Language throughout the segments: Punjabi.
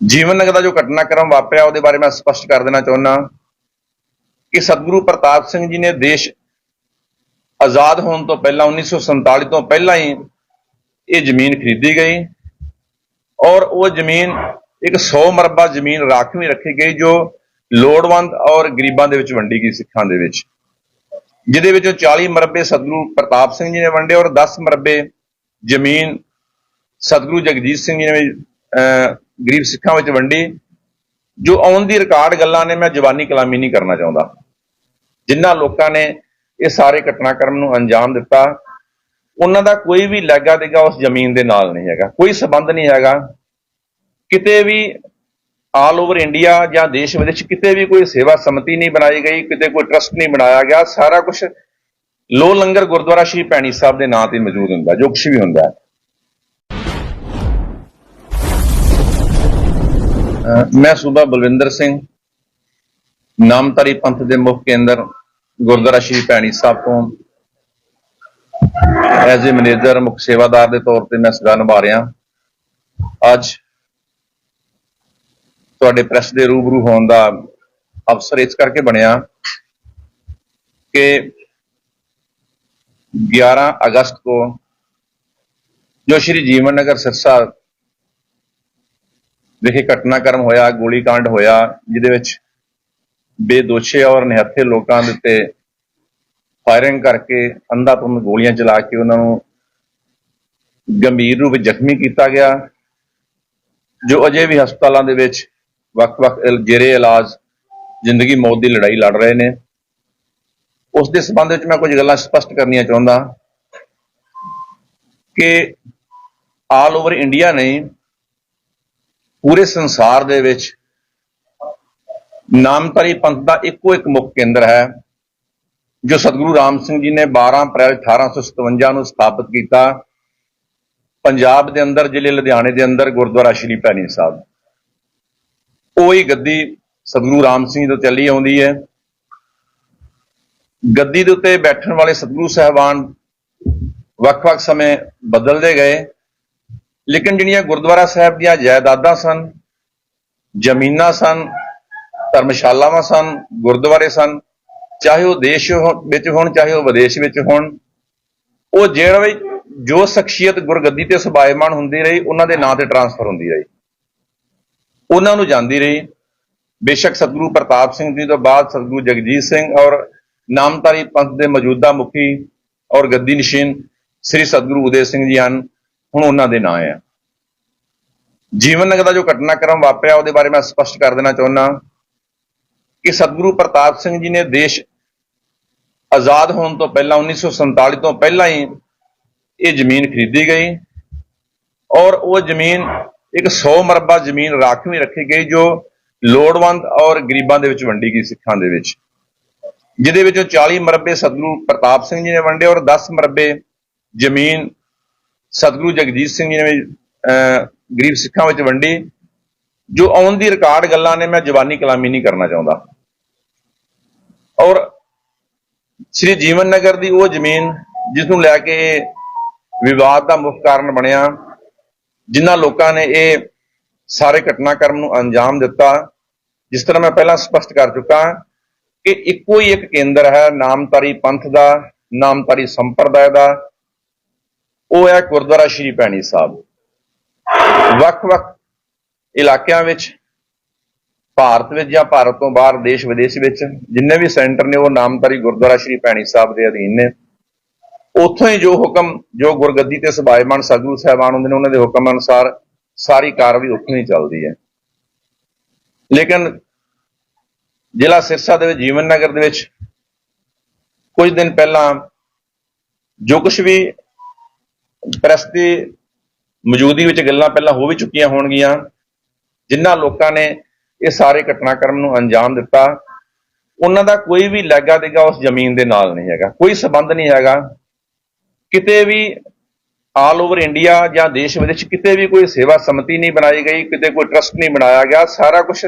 ਜੀਵਨ ਨਗਰ ਦਾ ਜੋ ਘਟਨਾਕ੍ਰਮ ਵਾਪਰਿਆ ਉਹਦੇ ਬਾਰੇ ਮੈਂ ਸਪਸ਼ਟ ਕਰ ਦੇਣਾ ਚਾਹੁੰਦਾ ਕਿ ਸਤਿਗੁਰੂ ਪ੍ਰਤਾਪ ਸਿੰਘ ਜੀ ਨੇ ਦੇਸ਼ ਆਜ਼ਾਦ ਹੋਣ ਤੋਂ ਪਹਿਲਾਂ 1947 ਤੋਂ ਪਹਿਲਾਂ ਹੀ ਇਹ ਜ਼ਮੀਨ ਖਰੀਦੀ ਗਈ ਔਰ ਉਹ ਜ਼ਮੀਨ ਇੱਕ 100 ਮਰਬਾ ਜ਼ਮੀਨ ਰਾਖਵੀਂ ਰੱਖੀ ਗਈ ਜੋ ਲੋੜਵੰਦ ਔਰ ਗਰੀਬਾਂ ਦੇ ਵਿੱਚ ਵੰਡੀ ਗਈ ਸਿੱਖਾਂ ਦੇ ਵਿੱਚ। ਜਿਹਦੇ ਵਿੱਚੋਂ 40 ਮਰਬੇ ਸਤਿਗੁਰੂ ਪ੍ਰਤਾਪ ਸਿੰਘ ਜੀ ਨੇ ਵੰਡੇ ਔਰ 10 ਮਰਬੇ ਜ਼ਮੀਨ ਸਤਿਗੁਰੂ ਜਗਜੀਤ ਸਿੰਘ ਜੀ ਨੇ ਅਹ, ਗਰੀਬ ਸਿੱਖਾਂ ਵਿੱਚ ਵੰਡੀ, ਜੋ ਆਉਣ ਦੀ ਰਿਕਾਰਡ ਗੱਲਾਂ ਨੇ, ਮੈਂ ਜਵਾਨੀ ਕਲਾਮੀ ਨਹੀਂ ਕਰਨਾ ਚਾਹੁੰਦਾ। ਜਿਨ੍ਹਾਂ ਲੋਕਾਂ ਨੇ ਇਹ ਸਾਰੇ ਘਟਨਾਕ੍ਰਮ ਨੂੰ ਅੰਜਾਮ ਦਿੱਤਾ, ਉਹਨਾਂ ਦਾ ਕੋਈ ਵੀ ਲੈਗਾ ਦੇਗਾ ਉਸ ਜ਼ਮੀਨ ਦੇ ਨਾਲ ਨਹੀਂ ਹੈਗਾ। ਕੋਈ ਸਬੰਧ ਨਹੀਂ ਹੈਗਾ। ਕਿਤੇ ਵੀ ਆਲ ਓਵਰ ਇੰਡੀਆ ਜਾਂ ਦੇਸ਼ ਵਿਦੇਸ਼ ਕਿਤੇ ਵੀ ਕੋਈ ਸੇਵਾ ਸਮਿਤੀ ਨਹੀਂ ਬਣਾਈ ਗਈ, ਕਿਤੇ ਕੋਈ ਟਰਸਟ ਨਹੀਂ ਬਣਾਇਆ ਗਿਆ, ਸਾਰਾ ਕੁਝ ਲੋ ਲੰਗਰ ਗੁਰਦੁਆਰਾ ਸ਼੍ਰੀ ਭੈਣੀ ਸਾਹਿਬ ਦੇ ਨਾਂ ਤੇ ਮੌਜੂਦ ਹੁੰਦਾ, ਜੋ ਕੁਝ ਵੀ ਹੁੰਦਾ। ਮੈਂ ਸੂਬਾ ਬਲਵਿੰਦਰ ਸਿੰਘ, ਨਾਮਧਾਰੀ ਪੰਥ ਦੇ ਮੁੱਖ ਕੇਂਦਰ ਗੁਰਦੁਆਰਾ ਸ਼੍ਰੀ ਭੈਣੀ ਸਾਹਿਬ ਤੋਂ। ਐਜ਼ ਏ ਮੈਨੇਜਰ ਮੁੱਖ ਸੇਵਾਦਾਰ ਦੇ ਤੌਰ ਤੇ ਮੈਂ ਸੇਵਾ ਨਿਭਾ ਰਿਹਾ। ਅੱਜ ਤੁਹਾਡੇ ਪ੍ਰੈਸ ਦੇ ਰੂਬਰੂ ਹੋਣ ਦਾ ਅਵਸਰ ਇਸ ਕਰਕੇ ਬਣਿਆ ਕਿ 11 ਅਗਸਤ को ਜੋ ਸ਼੍ਰੀ ਜੀਵਨ ਨਗਰ ਸਿਰਸਾ ਵਿਖੇ ਘਟਨਾਕ੍ਰਮ ਹੋਇਆ ਗੋਲੀकांड ਹੋਇਆ, ਜਿਹਦੇ ਵਿੱਚ ਬੇਦੋਸ਼ੇ ਔਰ ਨਿਹੱਥੇ ਲੋਕਾਂ ਦੇ ਉੱਤੇ ਫਾਇਰਿੰਗ ਕਰਕੇ ਅੰਧਾਧੁੰਦ ਗੋਲੀਆਂ ਚਲਾ ਕੇ ਉਹਨਾਂ ਨੂੰ ਗੰਭੀਰ ਰੂਪ ਜ਼ਖਮੀ ਕੀਤਾ ਗਿਆ, ਜੋ ਅਜੇ ਵੀ ਹਸਪਤਾਲਾਂ ਦੇ ਵਿੱਚ ਵੱਖ-ਵੱਖ ਇਲ- ਜੇਰੇ ਇਲਾਜ, ਜ਼ਿੰਦਗੀ ਮੌਤ ਦੀ ਲੜਾਈ ਲੜ ਰਹੇ ਨੇ। ਉਸ ਦੇ ਸੰਬੰਧ ਵਿੱਚ ਮੈਂ ਕੁਝ ਗੱਲਾਂ ਸਪਸ਼ਟ ਕਰਨੀਆਂ ਚਾਹੁੰਦਾ ਕਿ ਆਲ ਓਵਰ ਇੰਡੀਆ ਨਹੀਂ ਪੂਰੇ ਸੰਸਾਰ ਦੇ ਵਿੱਚ ਨਾਮਧਾਰੀ ਪੰਥ ਦਾ ਇੱਕੋ ਇੱਕ ਮੁੱਖ ਕੇਂਦਰ ਹੈ, ਜੋ ਸਤਿਗੁਰੂ ਰਾਮ ਸਿੰਘ ਜੀ ਨੇ 12 ਅਪ੍ਰੈਲ 1857 ਨੂੰ ਸਥਾਪਿਤ ਕੀਤਾ। ਪੰਜਾਬ ਦੇ ਅੰਦਰ, ਜ਼ਿਲ੍ਹੇ ਲੁਧਿਆਣੇ ਦੇ ਅੰਦਰ, ਗੁਰਦੁਆਰਾ ਸ਼੍ਰੀ ਭੈਣੀ ਸਾਹਿਬ। ਉਹੀ ਗੱਦੀ ਸਤਿਗੁਰੂ ਰਾਮ ਸਿੰਘ ਜੀ ਤੋਂ ਚੱਲੀ ਆਉਂਦੀ ਹੈ। ਗੱਦੀ ਦੇ ਉੱਤੇ ਬੈਠਣ ਵਾਲੇ ਸਤਿਗੁਰੂ ਸਾਹਿਬਾਨ ਵੱਖ-ਵੱਖ ਸਮੇਂ ਬਦਲਦੇ ਗਏ। ਲੇਕਿਨ ਜਿਹੜੀਆਂ ਗੁਰਦੁਆਰਾ ਸਾਹਿਬ ਦੀਆਂ ਜਾਇਦਾਦਾਂ ਸਨ, ਜ਼ਮੀਨਾਂ ਸਨ, ਧਰਮਸ਼ਾਲਾਵਾਂ ਸਨ, ਗੁਰਦੁਆਰੇ ਸਨ, ਚਾਹੇ ਉਹ ਦੇਸ਼ ਵਿੱਚ ਹੋਣ, ਚਾਹੇ ਉਹ ਵਿਦੇਸ਼ ਵਿੱਚ ਹੋਣ, ਉਹ ਜਿਹੜਾ ਵੀ ਜੋ ਸ਼ਖਸੀਅਤ ਗੁਰਗੱਦੀ ਤੇ ਸਬਾਇਮਾਨ ਹੁੰਦੀ ਰਹੀ, ਉਹਨਾਂ ਦੇ ਨਾਂ ਤੇ ਟਰਾਂਸਫਰ ਹੁੰਦੀ ਰਹੀ। ਉਹਨਾਂ ਨੂੰ ਜਾਂਦੀ ਰਹੀ। ਬੇਸ਼ੱਕ ਸਤਿਗੁਰੂ ਪ੍ਰਤਾਪ ਸਿੰਘ ਜੀ ਤੋਂ ਬਾਅਦ ਸਤਿਗੁਰੂ ਜਗਜੀਤ ਸਿੰਘ ਔਰ ਨਾਮਧਾਰੀ ਪੰਥ ਦੇ ਮੌਜੂਦਾ ਮੁਖੀ ਔਰ ਗੱਦੀ ਨਸ਼ੀਨ ਸ੍ਰੀ ਸਤਿਗੁਰੂ ਉਦੇ ਸਿੰਘ ਜੀ ਹਨ। ਹੁਣ ਉਹਨਾਂ ਦੇ ਨਾਂ ਆ। ਜੀਵਨ ਨਗਰ ਦਾ ਜੋ ਘਟਨਾਕ੍ਰਮ ਵਾਪਰਿਆ, ਉਹਦੇ ਬਾਰੇ ਮੈਂ ਸਪਸ਼ਟ ਕਰ ਦੇਣਾ ਚਾਹੁੰਦਾ ਕਿ ਸਤਿਗੁਰੂ ਪ੍ਰਤਾਪ ਸਿੰਘ ਜੀ ਨੇ ਦੇਸ਼ ਆਜ਼ਾਦ ਹੋਣ ਤੋਂ ਪਹਿਲਾਂ 1947 ਤੋਂ ਪਹਿਲਾਂ ਹੀ ਇਹ ਜ਼ਮੀਨ ਖਰੀਦੀ ਗਈ ਔਰ ਉਹ ਜ਼ਮੀਨ, ਇੱਕ 100 ਮਰਬਾ ਜ਼ਮੀਨ ਰਾਖਵੀਂ ਰੱਖੀ ਗਈ ਜੋ ਲੋੜਵੰਦ ਔਰ ਗਰੀਬਾਂ ਦੇ ਵਿੱਚ ਵੰਡੀ ਗਈ ਸਿੱਖਾਂ ਦੇ ਵਿੱਚ। ਜਿਹਦੇ ਵਿੱਚੋਂ 40 ਮਰਬੇ ਸਤਿਗੁਰੂ ਪ੍ਰਤਾਪ ਸਿੰਘ ਜੀ ਨੇ ਵੰਡੇ ਔਰ 10 ਮਰਬੇ ਜ਼ਮੀਨ ਸਤਿਗੁਰੂ ਜਗਜੀਤ ਸਿੰਘ ਜੀ ਨੇ ਅਹ, ਗਰੀਬ ਸਿੱਖਾਂ ਵਿੱਚ ਵੰਡੀ ਜੋ ਆਉਣ ਦੀ ਰਿਕਾਰਡ ਗੱਲਾਂ ਨੇ ਮੈਂ ਜਵਾਨੀ ਕਲਾਮੀ ਨਹੀਂ ਕਰਨਾ ਚਾਹੁੰਦਾ। ਔਰ ਸ੍ਰੀ ਜੀਵਨ ਨਗਰ ਦੀ ਉਹ ਜ਼ਮੀਨ ਜਿਸ ਨੂੰ ਲੈ ਕੇ ਵਿਵਾਦ ਦਾ ਮੁੱਖ ਕਾਰਨ ਬਣਿਆ ਜਿਨ੍ਹਾਂ ਲੋਕਾਂ ਨੇ ਇਹ ਸਾਰੇ ਘਟਨਾਕ੍ਰਮ ਨੂੰ ਅੰਜਾਮ ਦਿੱਤਾ ਜਿਸ ਤਰ੍ਹਾਂ ਮੈਂ ਪਹਿਲਾਂ ਸਪਸ਼ਟ ਕਰ ਚੁੱਕਾ ਕਿ ਇੱਕੋ ਹੀ ਇੱਕ ਕੇਂਦਰ ਹੈ ਨਾਮਧਾਰੀ ਪੰਥ ਦਾ ਨਾਮਧਾਰੀ ਸੰਪਰਦਾਇ ਦਾ ਉਹ ਹੈ ਗੁਰਦੁਆਰਾ ਸ਼੍ਰੀ ਭੈਣੀ ਸਾਹਿਬ। ਵੱਖ-ਵੱਖ ਇਲਾਕਿਆਂ ਵਿੱਚ, ਭਾਰਤ ਵਿੱਚ ਜਾਂ ਭਾਰਤ ਤੋਂ ਬਾਹਰ, ਦੇਸ਼ ਵਿਦੇਸ਼ ਵਿੱਚ ਜਿੰਨੇ ਵੀ ਸੈਂਟਰ ਨੇ, ਉਹ ਨਾਮਧਾਰੀ ਗੁਰਦੁਆਰਾ ਸ਼੍ਰੀ ਭੈਣੀ ਸਾਹਿਬ ਦੇ ਅਧੀਨ ਨੇ। ਉੱਥੋਂ ਹੀ ਜੋ ਹੁਕਮ, ਜੋ ਗੁਰਗੱਦੀ ਤੇ ਸਬਾਇਮਾਨ ਸਤਿਗੁਰੂ ਸਾਹਿਬਾਨ ਹੁੰਦੇ ਨੇ, ਉਹਨਾਂ ਦੇ ਹੁਕਮ ਅਨੁਸਾਰ ਸਾਰੀ ਕਾਰਵਾਈ ਉੱਥੋਂ ਹੀ ਚੱਲਦੀ ਹੈ। ਲੇਕਿਨ ਜ਼ਿਲ੍ਹਾ ਸਿਰਸਾ ਦੇ ਵਿੱਚ, ਜੀਵਨ ਨਗਰ ਦੇ ਵਿੱਚ ਕੁਝ ਦਿਨ ਪਹਿਲਾਂ ਜੋ ਕੁਝ ਵੀ ਪ੍ਰੈਸ ਦੀ ਮੌਜੂਦਗੀ ਵਿੱਚ ਗੱਲਾਂ ਪਹਿਲਾਂ ਹੋ ਵੀ ਚੁੱਕੀਆਂ ਹੋਣਗੀਆਂ। ਜਿਨ੍ਹਾਂ ਲੋਕਾਂ ਨੇ ਇਹ ਸਾਰੇ ਘਟਨਾਕ੍ਰਮ ਨੂੰ ਅੰਜਾਮ ਦਿੱਤਾ, ਉਹਨਾਂ ਦਾ ਕੋਈ ਵੀ ਲੈਗਾ ਦੇਗਾ ਉਸ ਜ਼ਮੀਨ ਦੇ ਨਾਲ ਨਹੀਂ ਹੈਗਾ। ਕੋਈ ਸਬੰਧ ਨਹੀਂ ਹੈਗਾ। ਕਿਤੇ ਵੀ ਆਲ ਓਵਰ ਇੰਡੀਆ ਜਾਂ ਦੇਸ਼ ਵਿਦੇਸ਼ ਕਿਤੇ ਵੀ ਕੋਈ ਸੇਵਾ ਸਮਿਤੀ ਨਹੀਂ ਬਣਾਈ ਗਈ, ਕਿਤੇ ਕੋਈ ਟਰਸਟ ਨਹੀਂ ਬਣਾਇਆ ਗਿਆ। ਸਾਰਾ ਕੁਝ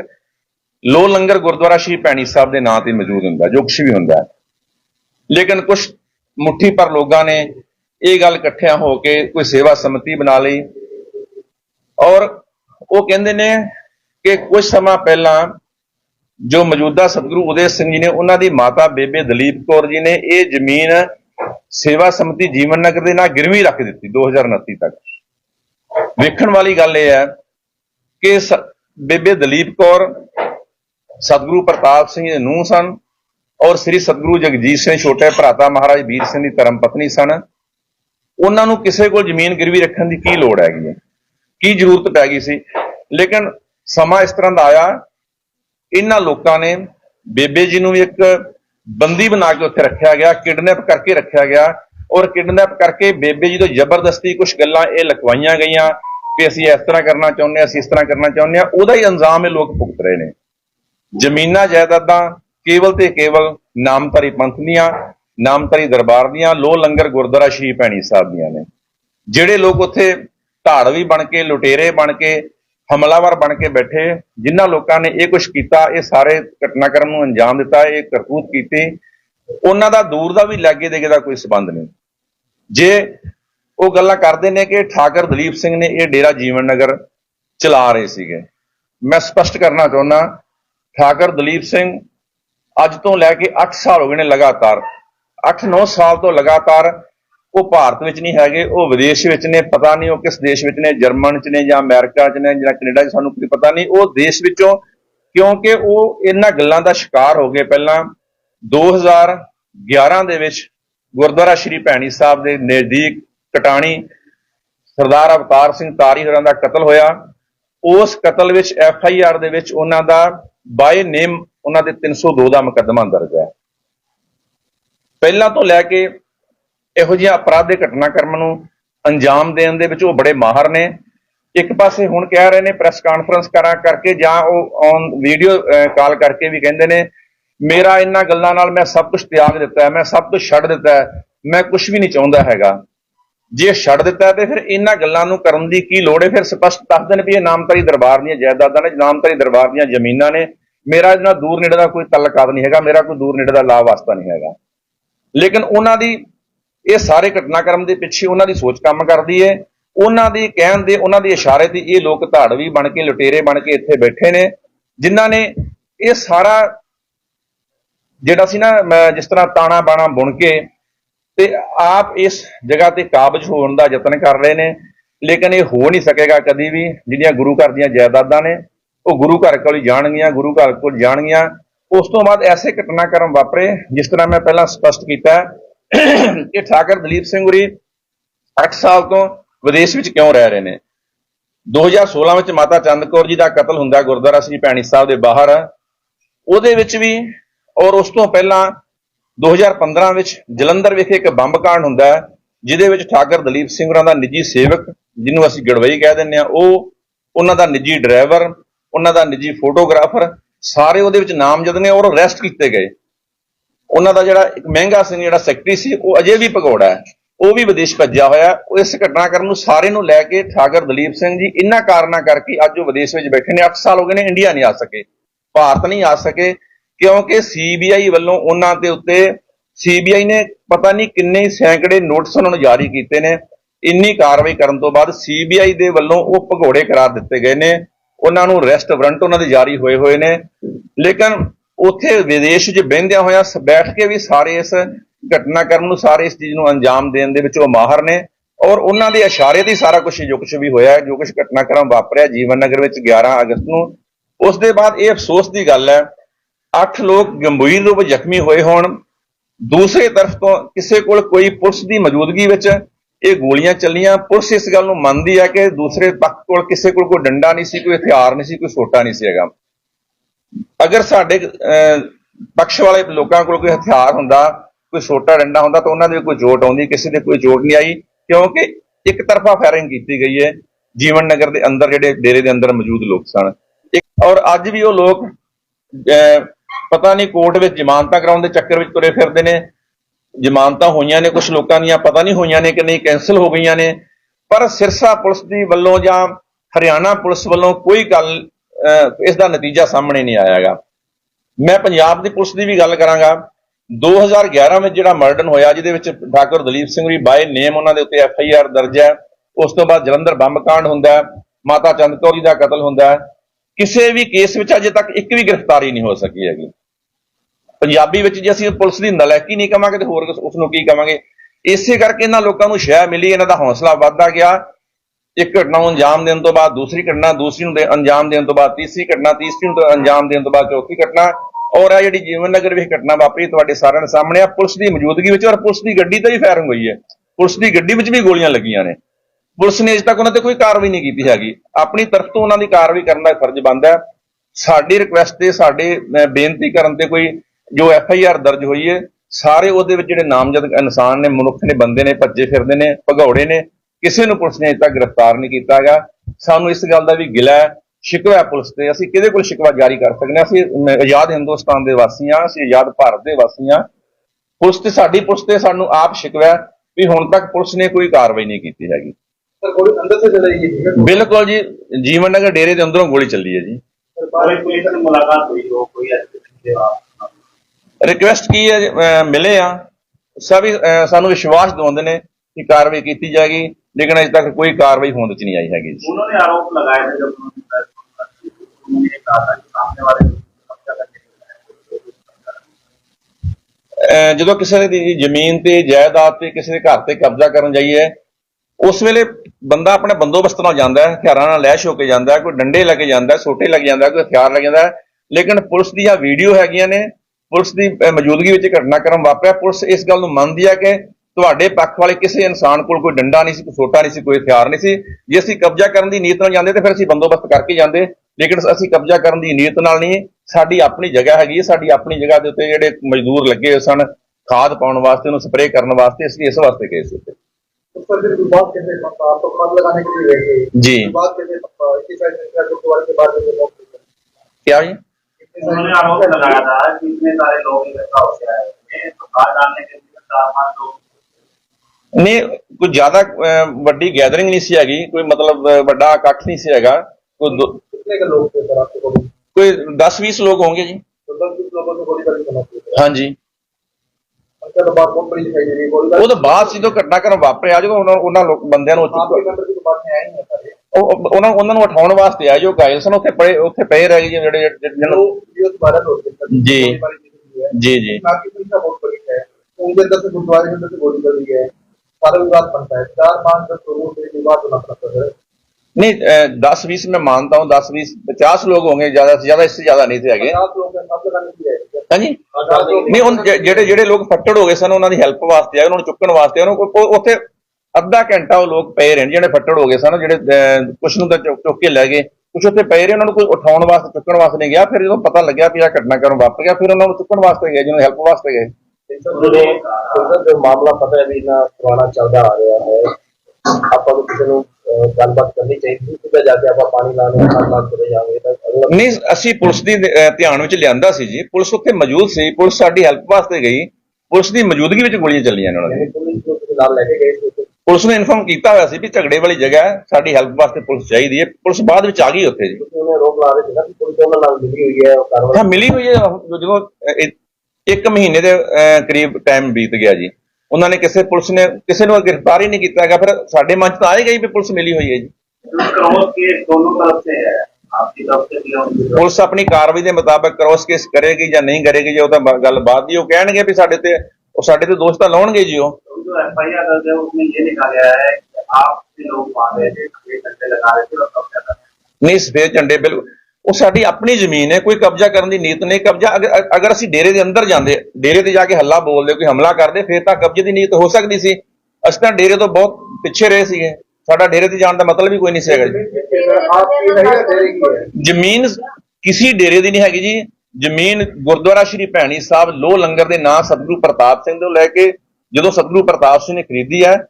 ਲੋ ਲੰਗਰ ਗੁਰਦੁਆਰਾ ਸ਼੍ਰੀ ਭੈਣੀ ਸਾਹਿਬ ਦੇ ਨਾਂ ਤੇ ਮੌਜੂਦ ਹੁੰਦਾ ਜੋ ਕੁਝ ਵੀ ਹੁੰਦਾ। ਹੈ ਲੇਕਿਨ ਕੁਝ ਮੁੱਠੀ ਪਰ ਲੋਕਾਂ ਨੇ ਇਹ ਗੱਲ ਇਕੱਠਿਆਂ ਹੋ ਕੇ ਕੋਈ ਸੇਵਾ ਸਮਿਤੀ ਬਣਾ ਲਈ। ਔਰ ਉਹ ਕਹਿੰਦੇ ਨੇ ਕਿ ਕੁਝ ਸਮਾਂ ਪਹਿਲਾਂ ਜੋ ਮੌਜੂਦਾ ਸਤਿਗੁਰੂ ਉਦੇ ਸਿੰਘ ਜੀ ਨੇ ਉਹਨਾਂ ਦੀ ਮਾਤਾ ਬੇਬੇ ਦਲੀਪ ਕੌਰ ਜੀ ਨੇ ਇਹ ਜ਼ਮੀਨ ਸੇਵਾ ਸਮਿਤੀ ਜੀਵਨ ਨਗਰ ਦੇ ਨਾਲ ਗਿਰਵੀ ਰੱਖ ਦਿੱਤੀ 2029 ਤੱਕ। ਵੇਖਣ ਵਾਲੀ ਗੱਲ ਇਹ ਹੈ ਕਿ ਸ- ਬੇਬੇ ਦਲੀਪ ਕੌਰ, ਸਤਿਗੁਰੂ ਪ੍ਰਤਾਪ ਸਿੰਘ ਦੇ ਨੂੰਹ ਸਨ ਔਰ ਸ੍ਰੀ ਸਤਿਗੁਰੂ ਜਗਜੀਤ ਸਿੰਘ ਛੋਟੇ ਭਰਾਤਾ ਮਹਾਰਾਜ ਵੀਰ ਸਿੰਘ ਦੀ ਧਰਮ ਪਤਨੀ ਸਨ। ਉਹਨਾਂ ਨੂੰ ਕਿਸੇ ਕੋਲ ਜ਼ਮੀਨ ਗਿਰਵੀ ਰੱਖਣ ਦੀ ਕੀ ਲੋੜ ਹੈਗੀ ਹੈ? ਕੀ ਜ਼ਰੂਰਤ ਪੈ ਗਈ ਸੀ? ਲੇਕਿਨ ਸਮਾਂ ਇਸ ਤਰ੍ਹਾਂ ਦਾ ਆਇਆ, ਇਹਨਾਂ ਲੋਕਾਂ ਨੇ ਬੇਬੇ ਜੀ ਨੂੰ ਇੱਕ ਬੰਦੀ ਬਣਾ ਕੇ ਉੱਥੇ ਰੱਖਿਆ ਗਿਆ, ਕਿਡਨੈਪ ਕਰਕੇ ਰੱਖਿਆ ਗਿਆ ਔਰ ਕਿਡਨੈਪ ਕਰਕੇ ਬੇਬੇ ਜੀ ਤੋਂ ਜ਼ਬਰਦਸਤੀ ਕੁਝ ਗੱਲਾਂ ਇਹ ਲਖਵਾਈਆਂ ਗਈਆਂ ਕਿ ਅਸੀਂ ਇਸ ਤਰ੍ਹਾਂ ਕਰਨਾ ਚਾਹੁੰਦੇ ਹਾਂ, ਅਸੀਂ ਇਸ ਤਰ੍ਹਾਂ ਕਰਨਾ ਚਾਹੁੰਦੇ ਹਾਂ। ਉਹਦਾ ਹੀ ਅੰਜਾਮ ਇਹ ਲੋਕ ਭੁਗਤ ਰਹੇ ਨੇ। ਜ਼ਮੀਨਾਂ ਜਾਇਦਾਦਾਂ ਕੇਵਲ ਤੇ ਕੇਵਲ ਨਾਮਧਾਰੀ ਪੰਥ ਦੀਆਂ ਨਾਮਧਾਰੀ ਦਰਬਾਰ ਦੀਆਂ ਲੋ ਲੰਗਰ ਗੁਰਦੁਆਰਾ ਸ਼੍ਰੀ ਭੈਣੀ ਸਾਹਿਬ ਦੀਆਂ ਨੇ। ਜਿਹੜੇ ਲੋਕ ਉੱਥੇ ਢਾੜਵੀ ਬਣ ਕੇ, ਲੁਟੇਰੇ ਬਣ ਕੇ, ਹਮਲਾਵਰ ਬਣ ਕੇ ਬੈਠੇ, ਜਿਨ੍ਹਾਂ ਲੋਕਾਂ ਨੇ ਇਹ ਕੁਝ ਕੀਤਾ, ਇਹ ਸਾਰੇ ਘਟਨਾਕ੍ਰਮ ਨੂੰ ਅੰਜਾਮ ਦਿੱਤਾ, ਇਹ ਕਰਤੂਤ ਕੀਤੀ, ਉਹਨਾਂ ਦਾ ਦੂਰ ਦਾ ਵੀ ਲਾਗੇ ਦੇਗੇ ਦਾ ਕੋਈ ਸਬੰਧ ਨਹੀਂ। ਜੇ ਉਹ ਗੱਲਾਂ ਕਰਦੇ ਨੇ ਕਿ ਠਾਕਰ ਦਲੀਪ ਸਿੰਘ ਨੇ ਇਹ ਡੇਰਾ ਜੀਵਨ ਨਗਰ ਚਲਾ ਰਹੇ ਸੀਗੇ, ਮੈਂ ਸਪਸ਼ਟ ਕਰਨਾ ਚਾਹੁੰਦਾ, ਠਾਕਰ ਦਲੀਪ ਸਿੰਘ ਅੱਜ ਤੋਂ ਲੈ ਕੇ 8 ਸਾਲ ਹੋ ਗਏ ਨੇ ਲਗਾਤਾਰ 8-9 ਸਾਲ ਤੋਂ ਲਗਾਤਾਰ ਉਹ ਭਾਰਤ ਵਿੱਚ ਨਹੀਂ ਹੈਗੇ, ਉਹ ਵਿਦੇਸ਼ ਵਿੱਚ ਨੇ, ਪਤਾ ਨਹੀਂ ਉਹ ਕਿਸ ਦੇਸ਼ ਵਿੱਚ ਨੇ, ਜਰਮਨ ਚ ਨੇ ਜਾਂ ਅਮਰੀਕਾ ਚ ਨੇ ਜਾਂ ਕੈਨੇਡਾ ਚ, ਸਾਨੂੰ ਕੋਈ ਪਤਾ ਨਹੀਂ। ਉਹ ਦੇਸ਼ ਵਿੱਚੋਂ ਕਿਉਂਕਿ ਉਹ ਇਹਨਾਂ ਗੱਲਾਂ ਦਾ ਸ਼ਿਕਾਰ ਹੋ ਗਏ ਪਹਿਲਾਂ। 2011 ਦੇ ਵਿੱਚ ਗੁਰਦੁਆਰਾ ਸ਼੍ਰੀ ਭੈਣੀ ਸਾਹਿਬ ਦੇ ਨਜ਼ਦੀਕ ਕਟਾਣੀ ਸਰਦਾਰ ਅਵਤਾਰ ਸਿੰਘ ਤਾਰੀ ਹੋਰਾਂ ਦਾ ਕਤਲ ਹੋਇਆ। ਉਸ ਕਤਲ ਵਿੱਚ ਐਫ ਆਈ ਆਰ ਦੇ ਵਿੱਚ ਉਹਨਾਂ ਦਾ ਬਾਏ ਨੇਮ ਉਹਨਾਂ ਦੇ 302 ਦਾ ਮੁਕੱਦਮਾ ਦਰਜ ਹੈ। ਪਹਿਲਾਂ ਤੋਂ ਲੈ ਕੇ ਇਹੋ ਜਿਹੀਆਂ ਦੇ ਘਟਨਾਕ੍ਰਮ ਨੂੰ ਅੰਜਾਮ ਦੇਣ ਦੇ ਵਿੱਚ ਉਹ ਬੜੇ ਮਾਹਰ ਨੇ। ਇੱਕ ਪਾਸੇ ਹੁਣ ਕਹਿ ਰਹੇ ਨੇ ਪ੍ਰੈਸ ਕਾਨਫਰੰਸ ਕਰਾਂ ਕਰਕੇ ਜਾਂ ਉਹ ਔਨ ਵੀਡੀਓ ਕਾਲ ਕਰਕੇ ਵੀ ਕਹਿੰਦੇ ਨੇ, ਮੇਰਾ ਇਹਨਾਂ ਗੱਲਾਂ ਨਾਲ ਮੈਂ ਸਭ ਕੁਝ ਤਿਆਗ ਦਿੱਤਾ ਹੈ, ਮੈਂ ਸਭ ਕੁਝ ਛੱਡ ਦਿੱਤਾ ਹੈ, ਮੈਂ ਕੁਝ ਵੀ ਨਹੀਂ ਚਾਹੁੰਦਾ ਹੈਗਾ। ਜੇ ਛੱਡ ਦਿੱਤਾ ਤੇ ਫਿਰ ਇਹਨਾਂ ਗੱਲਾਂ ਨੂੰ ਕਰਨ ਦੀ ਕੀ ਲੋੜ ਹੈ? ਫਿਰ ਸਪਸ਼ਟ ਦੱਸਦੇ ਨੇ ਵੀ ਇਹ ਨਾਮਧਾਰੀ ਦਰਬਾਰ ਦੀਆਂ ਜਾਇਦਾਦਾਂ ਨੇ ਨਾਮਧਾਰੀ ਦਰਬਾਰ ਦੀਆਂ ਜ਼ਮੀਨਾਂ ਨੇ। ਮੇਰਾ ਇਹਨਾਂ ਦੂਰ ਨੇੜੇ ਦਾ ਕੋਈ ਤਲਕਾਤ ਨਹੀਂ ਹੈਗਾ, ਮੇਰਾ ਕੋਈ ਦੂਰ ਨੇੜੇ ਦਾ ਲਾਭ ਵਾਸਤਾ ਨਹੀਂ ਹੈਗਾ। ਲੇਕਿਨ ਉਹਨਾਂ ਦੀ ਇਹ ਸਾਰੇ ਘਟਨਾਕ੍ਰਮ ਦੇ ਪਿੱਛੇ ਉਹਨਾਂ ਦੀ ਸੋਚ ਕੰਮ ਕਰਦੀ ਹੈ ਉਹਨਾਂ ਦੀ ਕਹਿਣ ਦੇ, ਉਹਨਾਂ ਦੇ ਇਸ਼ਾਰੇ ਤੇ ਇਹ ਲੋਕ ਧਾੜਵੀ ਬਣ ਕੇ, ਲੁਟੇਰੇ ਬਣ ਕੇ ਇੱਥੇ ਬੈਠੇ ਨੇ, ਜਿਨ੍ਹਾਂ ਨੇ ਇਹ ਸਾਰਾ ਜਿਹੜਾ ਸੀ ਨਾ ਜਿਸ ਤਰ੍ਹਾਂ ਤਾਣਾ ਬਾਣਾ ਬੁਣ ਕੇ ਤੇ ਆਪ ਇਸ ਜਗ੍ਹਾ ਤੇ ਕਾਬਜ ਹੋਣ ਦਾ ਯਤਨ ਕਰ ਰਹੇ ਨੇ। ਲੇਕਿਨ ਇਹ ਹੋ ਨਹੀਂ ਸਕੇਗਾ ਕਦੀ ਵੀ ਜਿਹੜੀਆਂ ਗੁਰੂ ਘਰ ਦੀਆਂ ਜਾਇਦਾਦਾਂ ਨੇ, ਉਹ ਗੁਰੂ ਘਰ ਕੋਲ ਹੀ ਜਾਣਗੀਆਂ, ਗੁਰੂ ਘਰ ਕੋਲ ਜਾਣਗੀਆਂ। ਉਸ ਤੋਂ ਬਾਅਦ ਐਸੇ ਘਟਨਾਕ੍ਰਮ ਵਾਪਰੇ, ਜਿਸ ਤਰ੍ਹਾਂ ਮੈਂ ਪਹਿਲਾਂ ਸਪਸ਼ਟ ਕੀਤਾ ਕਿ ਠਾਕਰ ਦਲੀਪ ਸਿੰਘ ਉਰੀ 8 ਸਾਲ ਤੋਂ ਵਿਦੇਸ਼ ਵਿੱਚ ਕਿਉਂ ਰਹਿ ਰਹੇ ਨੇ? 2016 ਵਿੱਚ ਮਾਤਾ ਚੰਦ ਕੌਰ ਜੀ ਦਾ ਕਤਲ ਹੁੰਦਾ ਗੁਰਦੁਆਰਾ ਸ੍ਰੀ ਭੈਣੀ ਸਾਹਿਬ ਦੇ ਬਾਹਰ। ਉਹਦੇ ਵਿੱਚ ਵੀ ਔਰ ਉਸ ਤੋਂ ਪਹਿਲਾਂ 2015 ਵਿੱਚ ਜਲੰਧਰ ਵਿਖੇ ਇੱਕ ਬੰਬ ਕਾਂਡ ਹੁੰਦਾ ਹੈ, ਜਿਹਦੇ ਵਿੱਚ ਠਾਕਰ ਦਲੀਪ ਸਿੰਘ ਹੋਰਾਂ ਦਾ ਨਿੱਜੀ ਸੇਵਕ, ਜਿਹਨੂੰ ਅਸੀਂ ਗੜਵਈ ਕਹਿ ਦਿੰਦੇ ਆ ਉਹ ਉਹਨਾਂ ਦਾ ਨਿੱਜੀ ਡਰਾਈਵਰ, ਉਹਨਾਂ ਦਾ ਨਿੱਜੀ ਫੋਟੋਗ੍ਰਾਫਰ ਸਾਰੇ ਉਹਦੇ ਵਿੱਚ ਨਾਮਜ਼ਦ ਨੇ ਔਰ ਅਰੈਸਟ ਕੀਤੇ ਗਏ। ਉਹਨਾਂ ਦਾ ਜਿਹੜਾ ਇੱਕ ਮਹਿੰਗਾ ਸਿੰਘ ਜਿਹੜਾ ਸੈਕਟਰੀ ਸੀ, ਉਹ ਅਜੇ ਵੀ ਭਗੌੜਾ ਹੈ। ਉਹ ਵੀ ਵਿਦੇਸ਼ ਭੱਜਿਆ ਹੋਇਆ। ਉਹ ਇਸ ਘਟਨਾਕ੍ਰਮ ਨੂੰ ਸਾਰੇ ਨੂੰ ਲੈ ਕੇ ਠਾਕਰ ਦਲੀਪ ਸਿੰਘ ਜੀ ਇਹਨਾਂ ਕਾਰਨਾਂ ਕਰਕੇ ਅੱਜ ਉਹ ਵਿਦੇਸ਼ ਵਿੱਚ ਬੈਠੇ ਨੇ। 8 ਸਾਲ ਹੋ ਗਏ ਨੇ ਇੰਡੀਆ ਨਹੀਂ ਆ ਸਕੇ। ਭਾਰਤ ਨਹੀਂ ਆ ਸਕੇ, ਕਿਉਂਕਿ ਸੀਬੀਆਈ ਵੱਲੋਂ ਉਹਨਾਂ ਦੇ ਉੱਤੇ ਸੀਬੀਆਈ ਨੇ ਪਤਾ ਨਹੀਂ ਕਿੰਨੇ ਸੈਂਕੜੇ ਨੋਟਿਸ ਉਹਨਾਂ ਨੂੰ ਜਾਰੀ ਕੀਤੇ ਨੇ। ਇੰਨੀ ਕਾਰਵਾਈ ਕਰਨ ਤੋਂ ਬਾਅਦ ਸੀਬੀਆਈ ਦੇ ਵੱਲੋਂ ਉਹ ਭਗੌੜੇ ਕਰਾਰ ਦਿੱਤੇ ਗਏ ਨੇ। ਉਹਨਾਂ ਨੂੰ ਰੈਸਟ ਵਾਰੰਟ ਉਹਨਾਂ ਦੇ ਜਾਰੀ ਹੋਏ ਹੋਏ ਨੇ। ਲੇਕਿਨ ਉੱਥੇ ਵਿਦੇਸ਼ 'ਚ ਬਹਿੰਦਿਆਂ ਹੋਇਆ ਬੈਠ ਕੇ ਵੀ ਸਾਰੇ ਇਸ ਘਟਨਾਕ੍ਰਮ ਨੂੰ, ਸਾਰੇ ਇਸ ਚੀਜ਼ ਨੂੰ ਅੰਜਾਮ ਦੇਣ ਦੇ ਵਿੱਚ ਉਹ ਮਾਹਰ ਨੇ। ਔਰ ਉਹਨਾਂ ਦੇ ਇਸ਼ਾਰੇ ਤੇ ਸਾਰਾ ਕੁਝ ਜੋ ਕੁਝ ਵੀ ਹੋਇਆ, ਜੋ ਕੁਝ ਘਟਨਾਕ੍ਰਮ ਵਾਪਰਿਆ ਜੀਵਨ ਨਗਰ ਵਿੱਚ 11 ਅਗਸਤ ਨੂੰ। ਉਸ ਦੇ ਬਾਅਦ ਇਹ ਅਫਸੋਸ ਦੀ ਗੱਲ ਹੈ, ਅੱਠ ਲੋਕ ਗੰਭੀਰ ਰੂਪ ਜ਼ਖਮੀ ਹੋਏ ਹੋਣ। ਦੂਸਰੇ ਤਰਫ ਤੋਂ ਕਿਸੇ ਕੋਲ ਕੋਈ ਪੁਲਿਸ ਦੀ ਮੌਜੂਦਗੀ ਵਿੱਚ ਇਹ ਗੋਲੀਆਂ ਚੱਲੀਆਂ ਪੁਲਿਸ ਇਸ ਗੱਲ ਨੂੰ ਮੰਨਦੀ ਹੈ ਕਿ ਦੂਸਰੇ ਪੱਖ ਕੋਲ ਕਿਸੇ ਕੋਲ ਕੋਈ ਡੰਡਾ ਨਹੀਂ ਸੀ ਕੋਈ ਹਥਿਆਰ ਨਹੀਂ ਸੀ ਕੋਈ ਛੋਟਾ ਨਹੀਂ ਸੀ ਹੈਗਾ। ਅਗਰ ਸਾਡੇ ਅਹ, ਪੱਖ ਵਾਲੇ ਲੋਕਾਂ ਕੋਲ ਕੋਈ ਹਥਿਆਰ ਹੁੰਦਾ ਕੋਈ ਛੋਟਾ ਡੰਡਾ ਹੁੰਦਾ ਤਾਂ ਉਹਨਾਂ ਦੇ ਕੋਈ ਜੋਟ ਆਉਂਦੀ ਕਿਸੇ ਦੇ ਕੋਈ ਚੋਟ ਨਹੀਂ ਆਈ ਕਿਉਂਕਿ ਇੱਕ ਤਰਫਾ ਫਾਇਰਿੰਗ ਕੀਤੀ ਗਈ ਹੈ। ਜੀਵਨ ਨਗਰ ਦੇ ਅੰਦਰ ਜਿਹੜੇ ਡੇਰੇ ਦੇ ਅੰਦਰ ਮੌਜੂਦ ਲੋਕ ਸਨ। ਇੱਕ- ਔਰ ਅੱਜ ਵੀ ਉਹ ਲੋਕ ਅਹ, ਪਤਾ ਨਹੀਂ ਕੋਰਟ ਵਿੱਚ ਜ਼ਮਾਨਤਾਂ ਕਰਾਉਣ ਦੇ ਚੱਕਰ ਵਿੱਚ ਤੁਰੇ ਫਿਰਦੇ ਨੇ। ਜ਼ਮਾਨਤਾਂ ਹੋਈਆਂ ਨੇ ਕੁਝ ਲੋਕਾਂ ਦੀਆਂ ਪਤਾ ਨਹੀਂ ਹੋਈਆਂ ਨੇ ਕਿ ਨਹੀਂ ਕੈਨਸਲ ਹੋ ਗਈਆਂ ਨੇ। ਪਰ ਸਿਰਸਾ ਪੁਲਿਸ ਦੀ ਵੱਲੋਂ ਜਾਂ ਹਰਿਆਣਾ ਪੁਲਿਸ ਵੱਲੋਂ ਕੋਈ ਗੱਲ ਅਹ, ਇਸ ਦਾ ਨਤੀਜਾ ਸਾਹਮਣੇ ਨਹੀਂ ਆਇਆਗਾ। ਮੈਂ ਪੰਜਾਬ ਦੀ ਪੁਲਿਸ ਦੀ ਵੀ ਗੱਲ ਕਰਾਂਗਾ। 2011 ਵਿੱਚ ਜਿਹੜਾ ਮਰਡਰ ਹੋਇਆ ਜਿਹਦੇ ਵਿੱਚ ਠਾਕੁਰ ਦਲੀਪ ਸਿੰਘ ਵੀ ਬਾਏ ਨੇਮ ਉਹਨਾਂ ਦੇ ਉੱਤੇ ਐਫ ਆਈ ਆਰ ਦਰਜ ਹੈ। ਉਸ ਤੋਂ ਬਾਅਦ ਜਲੰਧਰ ਬੰਬ ਕਾਂਡ ਹੁੰਦਾ ਮਾਤਾ ਚੰਦ ਕੌਰ ਜੀ ਦਾ ਕਤਲ ਹੁੰਦਾ ਹੈ। ਕਿਸੇ ਵੀ ਕੇਸ ਵਿੱਚ ਅਜੇ ਤੱਕ ਇੱਕ ਵੀ ਗ੍ਰਿਫਤਾਰੀ ਨਹੀਂ ਹੋ ਸਕੀ ਹੈਗੀ। ਪੰਜਾਬੀ ਵਿੱਚ ਜੇ ਅਸੀਂ ਪੁਲਿਸ ਦੀ ਨਲਾਇਕੀ ਨਹੀਂ ਕਵਾਂਗੇ ਤੇ ਹੋਰ ਉਸ ਨੂੰ ਕੀ ਕਵਾਂਗੇ? ਇਸੇ ਕਰਕੇ ਇਹਨਾਂ ਲੋਕਾਂ ਨੂੰ ਸ਼ਹਿ ਮਿਲੀ, ਇਹਨਾਂ ਦਾ ਹੌਸਲਾ ਵੱਧਦਾ ਗਿਆ। ਇੱਕ ਘਟਨਾ ਨੂੰ ਅੰਜਾਮ ਦੇਣ ਤੋਂ ਬਾਅਦ ਦੂਸਰੀ ਘਟਨਾ, ਦੂਸਰੀ ਨੂੰ ਦੇ ਅੰਜਾਮ ਦੇਣ ਤੋਂ ਬਾਅਦ ਤੀਸਰੀ ਘਟਨਾ, ਤੀਸਰੀ ਨੂੰ ਅੰਜਾਮ ਦੇਣ ਤੋਂ ਬਾਅਦ ਚੌਥੀ ਘਟਨਾ। ਔਰ ਇਹ ਜਿਹੜੀ ਜੀਵਨ ਨਗਰ ਵਿੱਚ ਘਟਨਾ ਵਾਪਰੀ, ਤੁਹਾਡੇ ਸਾਰਿਆਂ ਦੇ ਸਾਹਮਣੇ ਆ। ਪੁਲਿਸ ਦੀ ਮੌਜੂਦਗੀ ਵਿੱਚ ਔਰ ਪੁਲਿਸ ਦੀ ਗੱਡੀ ਤੇ ਵੀ ਫਾਇਰਿੰਗ ਹੋਈ ਹੈ। ਪੁਲਿਸ ਦੀ ਗੱਡੀ ਵਿੱਚ ਵੀ ਗੋਲੀਆਂ ਲੱਗੀਆਂ ਨੇ। ਪੁਲਿਸ ਨੇ ਅਜੇ ਤੱਕ ਉਹਨਾਂ ਤੇ ਕੋਈ ਕਾਰਵਾਈ ਨਹੀਂ ਕੀਤੀ ਹੈਗੀ। ਆਪਣੀ ਤਰਫ ਤੋਂ ਉਹਨਾਂ ਦੀ ਕਾਰਵਾਈ ਕਰਨ ਦਾ ਫਰਜ਼ ਬਣਦਾ ਹੈ। ਸਾਡੀ ਰਿਕੁਐਸਟ ਤੇ, ਸਾਡੇ ਬੇਨਤੀ ਕਰਨ ਤੇ ਕੋਈ ਜੋ ਐਫ ਆਈ ਆਰ ਦਰਜ ਹੋਈ ਹੈ ਸਾਰੇ ਉਹਦੇ ਵਿੱਚ ਜਿਹੜੇ ਨਾਮਜ਼ਦ ਇਨਸਾਨ ਨੇ ਮਨੁੱਖ ਨੇ ਬੰਦੇ ਨੇ ਭੱਜੇ ਫਿਰਦੇ ਨੇ ਭਗੌੜੇ ਨੇ ਕਿਸੇ ਨੂੰ ਪੁਲਿਸ ਨੇ ਅਜੇ ਤੱਕ ਗ੍ਰਿਫਤਾਰ ਨਹੀਂ ਕੀਤਾ ਹੈਗਾ। ਸਾਨੂੰ ਇਸ ਗੱਲ ਦਾ ਵੀ ਗਿਲਾ ਹੈ। ਸ਼ਿਕਵਾ ਪੁਲਿਸ ਤੇ। ਅਸੀਂ ਕਿਹਦੇ ਕੋਲ ਸ਼ਿਕਵਾ ਜਾਰੀ ਕਰ ਸਕਦੇ ਹਾਂ? ਅਸੀਂ ਆਜ਼ਾਦ ਹਿੰਦੁਸਤਾਨ ਦੇ ਵਾਸੀ ਹਾਂ ਅਸੀਂ ਆਜ਼ਾਦ ਭਾਰਤ ਦੇ ਵਾਸੀ ਹਾਂ। ਪੁਲਿਸ ਤੇ ਸਾਡੀ ਪੁਲਿਸ ਤੇ ਸਾਨੂੰ ਆਪ ਸ਼ਿਕਵਾ ਵੀ ਹੁਣ ਤੱਕ ਪੁਲਿਸ ਨੇ ਕੋਈ ਕਾਰਵਾਈ ਨਹੀਂ ਕੀਤੀ ਹੈਗੀ। ਸਰ ਗੋਲੀ ਅੰਦਰ ਤੋਂ ਚਲਾਈ ਗਈ ਬਿਲਕੁਲ ਜੀ। ਜੀਵਨ ਨਗਰ ਡੇਰੇ ਦੇ ਅੰਦਰੋਂ ਗੋਲੀ ਚੱਲੀ ਹੈ ਜੀ। ਸਰ ਬਾਰੇ ਪੁਲਿਸ ਨਾਲ ਮੁਲਾਕਾਤ ਹੋਈ ਹੋ ਕੋਈ ਅੱਜ ਤੱਕ ਰਿਕੁਐਸਟ ਕੀ ਹੈ ਮਿਲੇ ਆ। ਸਭ ਸਾਨੂੰ ਵਿਸ਼ਵਾਸ ਦਿਵਾਉਂਦੇ ਨੇ ਕਿ ਕਾਰਵਾਈ ਕੀਤੀ ਜਾਏਗੀ ਲੇਕਿਨ ਅਜੇ ਤੱਕ ਕੋਈ ਕਾਰਵਾਈ ਹੋਣ ਚ ਨਹੀਂ ਆਈ ਹੈਗੀ ਉਹਨਾਂ ਨੇ ਆਰੋਪ ਲਗਾਏ ਨੇ ਜਦੋਂ ਉਹਨਾਂ ਨੇ ਕਹਾ ਕਿ ਜਦੋਂ ਕਿਸੇ ਦੀ ਜ਼ਮੀਨ ਤੇ ਜਾਇਦਾਦ ਤੇ ਕਿਸੇ ਦੇ ਘਰ ਤੇ ਕਬਜ਼ਾ ਕਰਨ ਜਾਈਏ ਉਸ ਵੇਲੇ ਬੰਦਾ ਆਪਣੇ ਬੰਦੋਬਸਤ ਨਾਲ ਜਾਂਦਾ ਹੈ ਹਥਿਆਰਾਂ ਨਾਲ ਲੈਸ਼ ਹੋ ਕੇ ਜਾਂਦਾ ਹੈ ਕੋਈ ਡੰਡੇ ਲੈ ਕੇ ਜਾਂਦਾ ਹੈ ਸੋਟੇ ਲੈ ਕੇ ਜਾਂਦਾ ਕੋਈ ਹਥਿਆਰ ਲੱਗ ਜਾਂਦਾ ਲੇਕਿਨ ਪੁਲਿਸ ਦੀਆਂ ਵੀਡੀਓ ਹੈਗੀਆਂ ਨੇ ਪੁਲਿਸ ਦੀ ਮੌਜੂਦਗੀ ਵਿੱਚ ਘਟਨਾਕ੍ਰਮ ਵਾਪਰਿਆ। ਪੁਲਿਸ ਇਸ ਗੱਲ ਨੂੰ ਮੰਨਦੀ ਹੈ ਕਿ ਤੁਹਾਡੇ ਪੱਖ ਵਾਲੇ ਕਿਸੇ ਇਨਸਾਨ ਕੋਲ ਕੋਈ ਡੰਡਾ ਨਹੀਂ ਸੀ ਕੋਈ ਛੋਟਾ ਨਹੀਂ ਸੀ ਕੋਈ ਹਥਿਆਰ ਨਹੀਂ ਸੀ। ਜੇ ਅਸੀਂ ਕਬਜ਼ਾ ਕਰਨ ਦੀ ਨੀਤ ਨਾਲ ਜਾਂਦੇ ਤੇ ਫਿਰ ਅਸੀਂ ਬੰਦੋਬਸਤ ਕਰਕੇ ਜਾਂਦੇ। ਲੇਕਿਨ ਅਸੀਂ ਕਬਜ਼ਾ ਕਰਨ ਦੀ ਨੀਅਤ ਨਾਲ ਨਹੀਂ। ਸਾਡੀ ਆਪਣੀ ਜਗ੍ਹਾ ਹੈਗੀ ਹੈ ਸਾਡੀ ਆਪਣੀ ਜਗ੍ਹਾ ਦੇ ਉੱਤੇ ਜਿਹੜੇ ਮਜ਼ਦੂਰ ਲੱਗੇ ਸਨ ਖਾਦ ਪਾਉਣ ਵਾਸਤੇ ਉਹਨੂੰ ਸਪਰੇਅ ਕਰਨ ਵਾਸਤੇ ਅਸੀਂ ਇਸ ਵਾਸਤੇ ਗਏ ਸੀ ਉੱਤੇ ਜੀ। ਕਿਆ ਜੀ? कैसे पकड़ा आपको खाद लगाने के लिए गए थे जी। विवाद कैसे पकड़ा इसी साइड से गुरुद्वारे के बाद जैसे लोग क्या जी उन्होंने आरोप लगाया था कि इतने सारे लोग इकट्ठा हो गया है तो खाद डालने के लिए चार पांच लोग ਨਹੀਂ ਕੋਈ ਜ਼ਿਆਦਾ ਅਹ, ਵੱਡੀ ਗੈਦਰਿੰਗ ਨਹੀਂ ਸੀ ਹੈਗੀ ਕੋਈ ਮਤਲਬ ਅਹ, ਵੱਡਾ ਇਕੱਠ ਨਹੀਂ ਸੀ ਹੈਗਾ ਕੋਈ ਦੋ- कितने के लोग थे सर आपके गोली ਕੋਈ 10-20 लोग होंगे जी तो दस बीस लोगों से गोली चली समझते थे ਹਾਂਜੀ अच्छा तो बात बहुत बड़ी दिखाई दे रही है गोली ਉਹ ਤੋਂ ਬਾਅਦ ਜਦੋਂ ਘਟਨਾਕ੍ਰਮ ਵਾਪਰਿਆ ਜਦੋਂ ਉਹਨਾਂ ਉਹਨਾਂ ਲੋਕ ਬੰਦਿਆਂ ਨੂੰ ਉੱਥੇ- आपके मेंबर की तो बात में आई नहीं है सर ये। ਉਹ ਉਹ- ਉਹਨਾਂ ਉਹਨਾਂ ਨੂੰ ਉਠਾਉਣ ਵਾਸਤੇ ਆਏ ਜੋ ਘਾਇਲ ਸਨ ਉੱਥੇ ਪਏ ਉੱਥੇ ਪਏ ਰਹਿ ਗਏ ਜੀ ਜਿਹੜੇ ਜਿਹੜੇ- ਜਿਹਨਾਂ तो ਨੂੰ वीडियो वायरल हो रही है सर जी। गोली मारी चली है ਜੀ ਜੀ आपकी संख्या बहुत बड़ी है उनके अंदर से गुरुद्वारे के अंदर से गोली चल रही है सारा विवाद बनता है चार पांच दस लोगों से विवाद होना पड़ता है नहीं दस बीस मैं मानता हूँ दस बीस पचास लोग होंगे ज्यादा से ज्यादा इससे ज्यादा नहीं थे आगे पचास लोगों का साथ लगाने की है हाँ जी पचास लोग ਨਹੀਂ ਉਹ ਜ- ਜਿਹੜੇ ਜਿਹੜੇ ਲੋਕ ਫੱਟੜ ਹੋ ਗਏ ਸਨ ਉਹਨਾਂ ਦੀ ਹੈਲਪ ਵਾਸਤੇ ਆਏ ਅੱਧਾ ਘੰਟਾ ਉਹ ਲੋਕ ਪਏ ਰਹੇ ਨੇ, ਜਿਹੜੇ ਫੱਟੜ ਹੋ ਗਏ ਸਨ ਜਿਹੜੇ ਕੁਛ ਨੂੰ ਤਾਂ ਚੁੱਕ ਕੇ ਲੈ ਗਏ। ਕੁਛ ਉੱਥੇ ਪਏ ਰਹੇ ਉਹਨਾਂ ਨੂੰ ਕੋਈ ਉਠਾਉਣ ਵਾਸਤੇ ਚੁੱਕਣ ਵਾਸਤੇ ਨਹੀਂ ਗਿਆ। ਫਿਰ ਜਦੋਂ ਪਤਾ ਲੱਗਿਆ ਵੀ ਇਹ ਘਟਨਾਕ੍ਰਮ ਵਾਪਰ ਗਿਆ ਫਿਰ ਉਹਨਾਂ ਨੂੰ ਚੁੱਕਣ ਵਾਸਤੇ ਗਏ ਜਿਹਨਾਂ ਹੈਲਪ ਵਾਸਤੇ ਗਏ। ਮਾਮਲਾ ਪਤਾ ਹੈ ਵੀ ਨਾ ਪੁਰਾਣਾ ਚੱਲਦਾ ਆ ਰਿਹਾ ਹੈ ਆਪਾਂ ਨੂੰ ਕਿਸੇ ਨੂੰ ਗੱਲਬਾਤ ਕਰਨੀ ਚਾਹੀਦੀ ਕਿਤੇ ਜਾ ਕੇ ਆਪਾਂ ਪਾਣੀ ਲਾਉਣ ਨੂੰ ਖਾਣ ਨਾਲ ਚਲੇ ਜਾਵਾਂਗੇ? ਤਾਂ ਅਗਲਾ ਨਹੀਂ ਅਸੀਂ ਪੁਲਿਸ ਦੀ ਧਿਆਨ ਵਿੱਚ ਲਿਆਂਦਾ ਸੀ ਜੀ। ਪੁਲਿਸ ਉੱਥੇ ਮੌਜੂਦ ਸੀ ਪੁਲਿਸ ਸਾਡੀ ਹੈਲਪ ਵਾਸਤੇ ਗਈ। ਪੁਲਿਸ ਦੀ ਮੌਜੂਦਗੀ ਵਿੱਚ ਗੋਲੀਆਂ ਚੱਲੀਆਂ ਨੇ ਉਹਨਾਂ ਦੀ ਨਾਲ ਲੈ ਕੇ ਗਏ ਪੁਲਿਸ ਨੂੰ ਇਨਫੋਰਮ ਕੀਤਾ ਹੋਇਆ ਸੀ ਵੀ ਝਗੜੇ ਵਾਲੀ ਜਗ੍ਹਾ ਹੈ ਸਾਡੀ ਹੈਲਪ ਵਾਸਤੇ ਪੁਲਿਸ ਚਾਹੀਦੀ ਹੈ ਪੁਲਿਸ ਬਾਅਦ ਵਿੱਚ ਆ ਗਈ ਉੱਥੇ ਜੀ ਤੁਸੀਂ ਉਹਨੇ ਆਰੋਪ ਲਾ ਰਹੇ ਸੀ ਨਾ ਕਿ ਪੁਲਿਸ ਉਹਨਾਂ ਨਾਲ ਮਿਲੀ ਹੋਈ ਹੈ ਉਹ ਹਾਂ ਕਾਰਵਾਈ ਮਿਲੀ ਹੋਈ ਹੈ ਜਦੋਂ ਅਹ, ਇਹ- ਇੱਕ ਮਹੀਨੇ ਦੇ ਅਹ, ਕਰੀਬ ਟਾਈਮ ਬੀਤ ਗਿਆ ਜੀ ਉਹਨਾਂ ਨੇ ਕਿਸੇ ਪੁਲਿਸ ਨੇ ਕਿਸੇ ਨੂੰ ਗ੍ਰਿਫਤਾਰ ਹੀ ਨਹੀਂ ਕੀਤਾ ਹੈਗਾ ਫਿਰ ਸਾਡੇ ਮਨ 'ਚ ਤਾਂ ਆਏਗਾ ਹੀ ਵੀ ਪੁਲਿਸ ਮਿਲੀ ਹੋਈ ਹੈ ਜੀ क्रॉस के दोनों तरफ से है आपकी तरफ से भी और ਪੁਲਿਸ ਆਪਣੀ ਕਾਰਵਾਈ ਦੇ ਮੁਤਾਬਕ ਕ੍ਰੋਸ ਕੇਸ ਕਰੇਗੀ ਜਾਂ ਨਹੀਂ ਕਰੇਗੀ ਜੇ ਉਹ ਤਾਂ ਬ- ਗੱਲ ਬਾਤ ਦੀ ਉਹ ਕਹਿਣਗੇ ਵੀ ਸਾਡੇ ਤੇ ਉਹ ਸਾਡੇ ਤੇ ਦੋਸ਼ ਤਾਂ ਲਾਉਣਗੇ ਜੀ ਉਹ जो एफ आई आर दर्ज है उसमें ये लिखा गया है कि आप से लोग वहां गए थे छह घंटे लगा रहे थे और कब्जा कर रहे थे ਨਹੀਂ ਸਫੇਦ ਝੰਡੇ ਬਿਲਕੁਲ ਉਹ ਸਾਡੀ ਆਪਣੀ ਜ਼ਮੀਨ ਹੈ ਕੋਈ ਕਬਜ਼ਾ ਕਰਨ ਦੀ ਨੀਤ ਨਹੀਂ ਕਬਜ਼ਾ ਅਗਰ ਅਗਰ ਅਸੀਂ ਡੇਰੇ ਦੇ ਅੰਦਰ ਜਾਂਦੇ ਡੇਰੇ ਤੇ ਜਾ ਕੇ ਹੱਲਾ ਬੋਲਦੇ ਕੋਈ ਹਮਲਾ ਕਰਦੇ ਫਿਰ ਤਾਂ ਕਬਜ਼ੇ ਦੀ ਨੀਤ ਹੋ ਸਕਦੀ ਸੀ ਅਸੀਂ ਤਾਂ ਡੇਰੇ ਤੋਂ ਬਹੁਤ ਪਿੱਛੇ ਰਹੇ ਸੀਗੇ ਸਾਡਾ ਡੇਰੇ ਤੇ ਜਾਣ ਦਾ ਮਤਲਬ ਹੀ ਕੋਈ ਨਹੀਂ ਸੀ ਹੈਗਾ ਜੀ आपकी नहीं है डेरे की है ਜ਼ਮੀਨ ਕਿਸੇ ਡੇਰੇ ਦੀ ਨਹੀਂ ਹੈਗੀ ਜੀ ਜ਼ਮੀਨ ਗੁਰਦੁਆਰਾ ਸ਼੍ਰੀ ਭੈਣੀ ਸਾਹਿਬ ਲੋ ਲੰਗਰ ਦੇ ਨਾਂ ਸਤਿਗੁਰੂ ਪ੍ਰਤਾਪ ਸਿੰਘ ਤੋਂ ਲੈ ਕੇ ਜਦੋਂ ਸਤਿਗੁਰੂ ਪ੍ਰਤਾਪ ਸਿੰਘ ਨੇ ਖਰੀਦੀ ਹੈ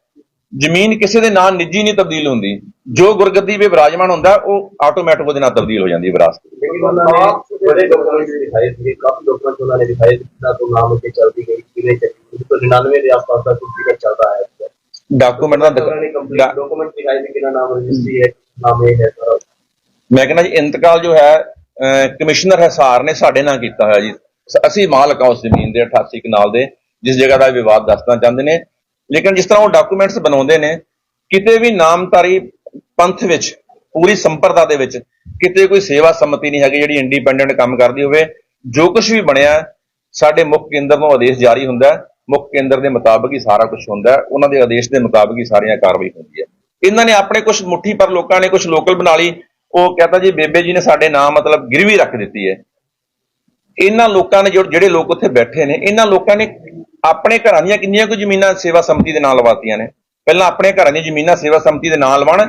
ਜ਼ਮੀਨ ਕਿਸੇ ਦੇ ਨਾਂ ਨਿੱਜੀ ਨਹੀਂ ਤਬਦੀਲ ਹੁੰਦੀ। ਜੋ ਗੁਰਗੱਦੀ ਵਿੱਚ ਵਿਰਾਜਮਾਨ ਹੁੰਦਾ ਉਹ ਆਟੋਮੈਟਿਕ ਉਹਦੇ ਨਾਲ ਤਬਦੀਲ ਹੋ ਜਾਂਦੀ ਹੈ ਵਿਰਾਸਤ ਹੈ ਡਾਕੂਮੈਂਟ ਦਾ ਡਾਕੂਮੈਂਟ ਦਿਖਾਈ ਦੇ ਕਿਹਨਾਂ ਨਾਮ ਰਜਿਸਟਰੀ ਹੈ ਨਾਮ ਹੈ ਸਾਰਾ। ਮੈਂ ਕਹਿੰਦਾ ਜੀ ਇੰਤਕਾਲ ਜੋ ਹੈ ਕਮਿਸ਼ਨਰ ਹਸਾਰ ਨੇ ਸਾਡੇ ਨਾਲ ਕੀਤਾ ਹੋਇਆ ਜੀ। ਅਸੀਂ ਮਾਲਕ ਆ ਉਸ ਜ਼ਮੀਨ ਦੇ 88 ਕਨਾਲ ਦੇ। ਜਿਸ ਜਗ੍ਹਾ ਦਾ ਵਿਵਾਦ ਦੱਸਣਾ ਚਾਹੁੰਦੇ ਨੇ। ਲੇਕਿਨ ਜਿਸ ਤਰ੍ਹਾਂ ਉਹ ਡਾਕੂਮੈਂਟਸ ਬਣਾਉਂਦੇ ਨੇ, ਕਿਤੇ ਵੀ ਨਾਮਧਾਰੀ ਪੰਥ ਵਿੱਚ, ਪੂਰੀ ਸੰਪਰਦਾ ਦੇ ਵਿੱਚ ਕਿਤੇ ਕੋਈ ਸੇਵਾ ਸੰਮਤੀ ਨਹੀਂ ਹੈਗੀ ਜਿਹੜੀ ਇੰਡੀਪੈਂਡੈਂਟ ਕੰਮ ਕਰਦੀ ਹੋਵੇ, ਜੋ ਕੁਝ ਵੀ ਬਣਿਆ, ਸਾਡੇ ਮੁੱਖ ਕੇਂਦਰ ਨੂੰ ਆਦੇਸ਼ ਜਾਰੀ ਹੁੰਦਾ ਮੁੱਖ ਕੇਂਦਰ ਦੇ ਮੁਤਾਬਕ ਹੀ ਸਾਰਾ ਕੁਝ ਹੁੰਦਾ ਉਹਨਾਂ ਦੇ ਆਦੇਸ਼ ਦੇ ਮੁਤਾਬਕ ਹੀ ਸਾਰੀਆਂ ਕਾਰਵਾਈ ਹੁੰਦੀ ਹੈ। ਇਹਨਾਂ ਨੇ ਆਪਣੇ ਕੁਝ ਮੁੱਠੀ ਪਰ ਲੋਕਾਂ ਨੇ ਕੁਝ ਲੋਕਲ ਬਣਾ ਲਈ। ਉਹ ਕਹਤਾ ਜੀ, ਬੇਬੇ ਜੀ ਨੇ ਸਾਡੇ ਨਾਮ ਮਤਲਬ ਗਿਰਵੀ ਰੱਖ ਦਿੱਤੀ ਹੈ। ਇਹਨਾਂ ਲੋਕਾਂ ਨੇ ਜੋ- ਜਿਹੜੇ ਲੋਕ ਉੱਥੇ ਬੈਠੇ ਨੇ, ਇਹਨਾਂ ਲੋਕਾਂ ਨੇ ਆਪਣੇ ਘਰਾਂ ਦੀਆਂ ਕਿੰਨੀਆਂ ਕੁ ਜ਼ਮੀਨਾਂ ਸੇਵਾ ਸੰਮਤੀ ਦੇ ਨਾਂ ਲਵਾਤੀਆਂ ਨੇ? ਪਹਿਲਾਂ ਆਪਣੇ ਘਰਾਂ ਦੀਆਂ ਜ਼ਮੀਨਾਂ ਸੇਵਾ ਸੰਮਤੀ ਦੇ ਨਾਂ ਲਵਾਉਣ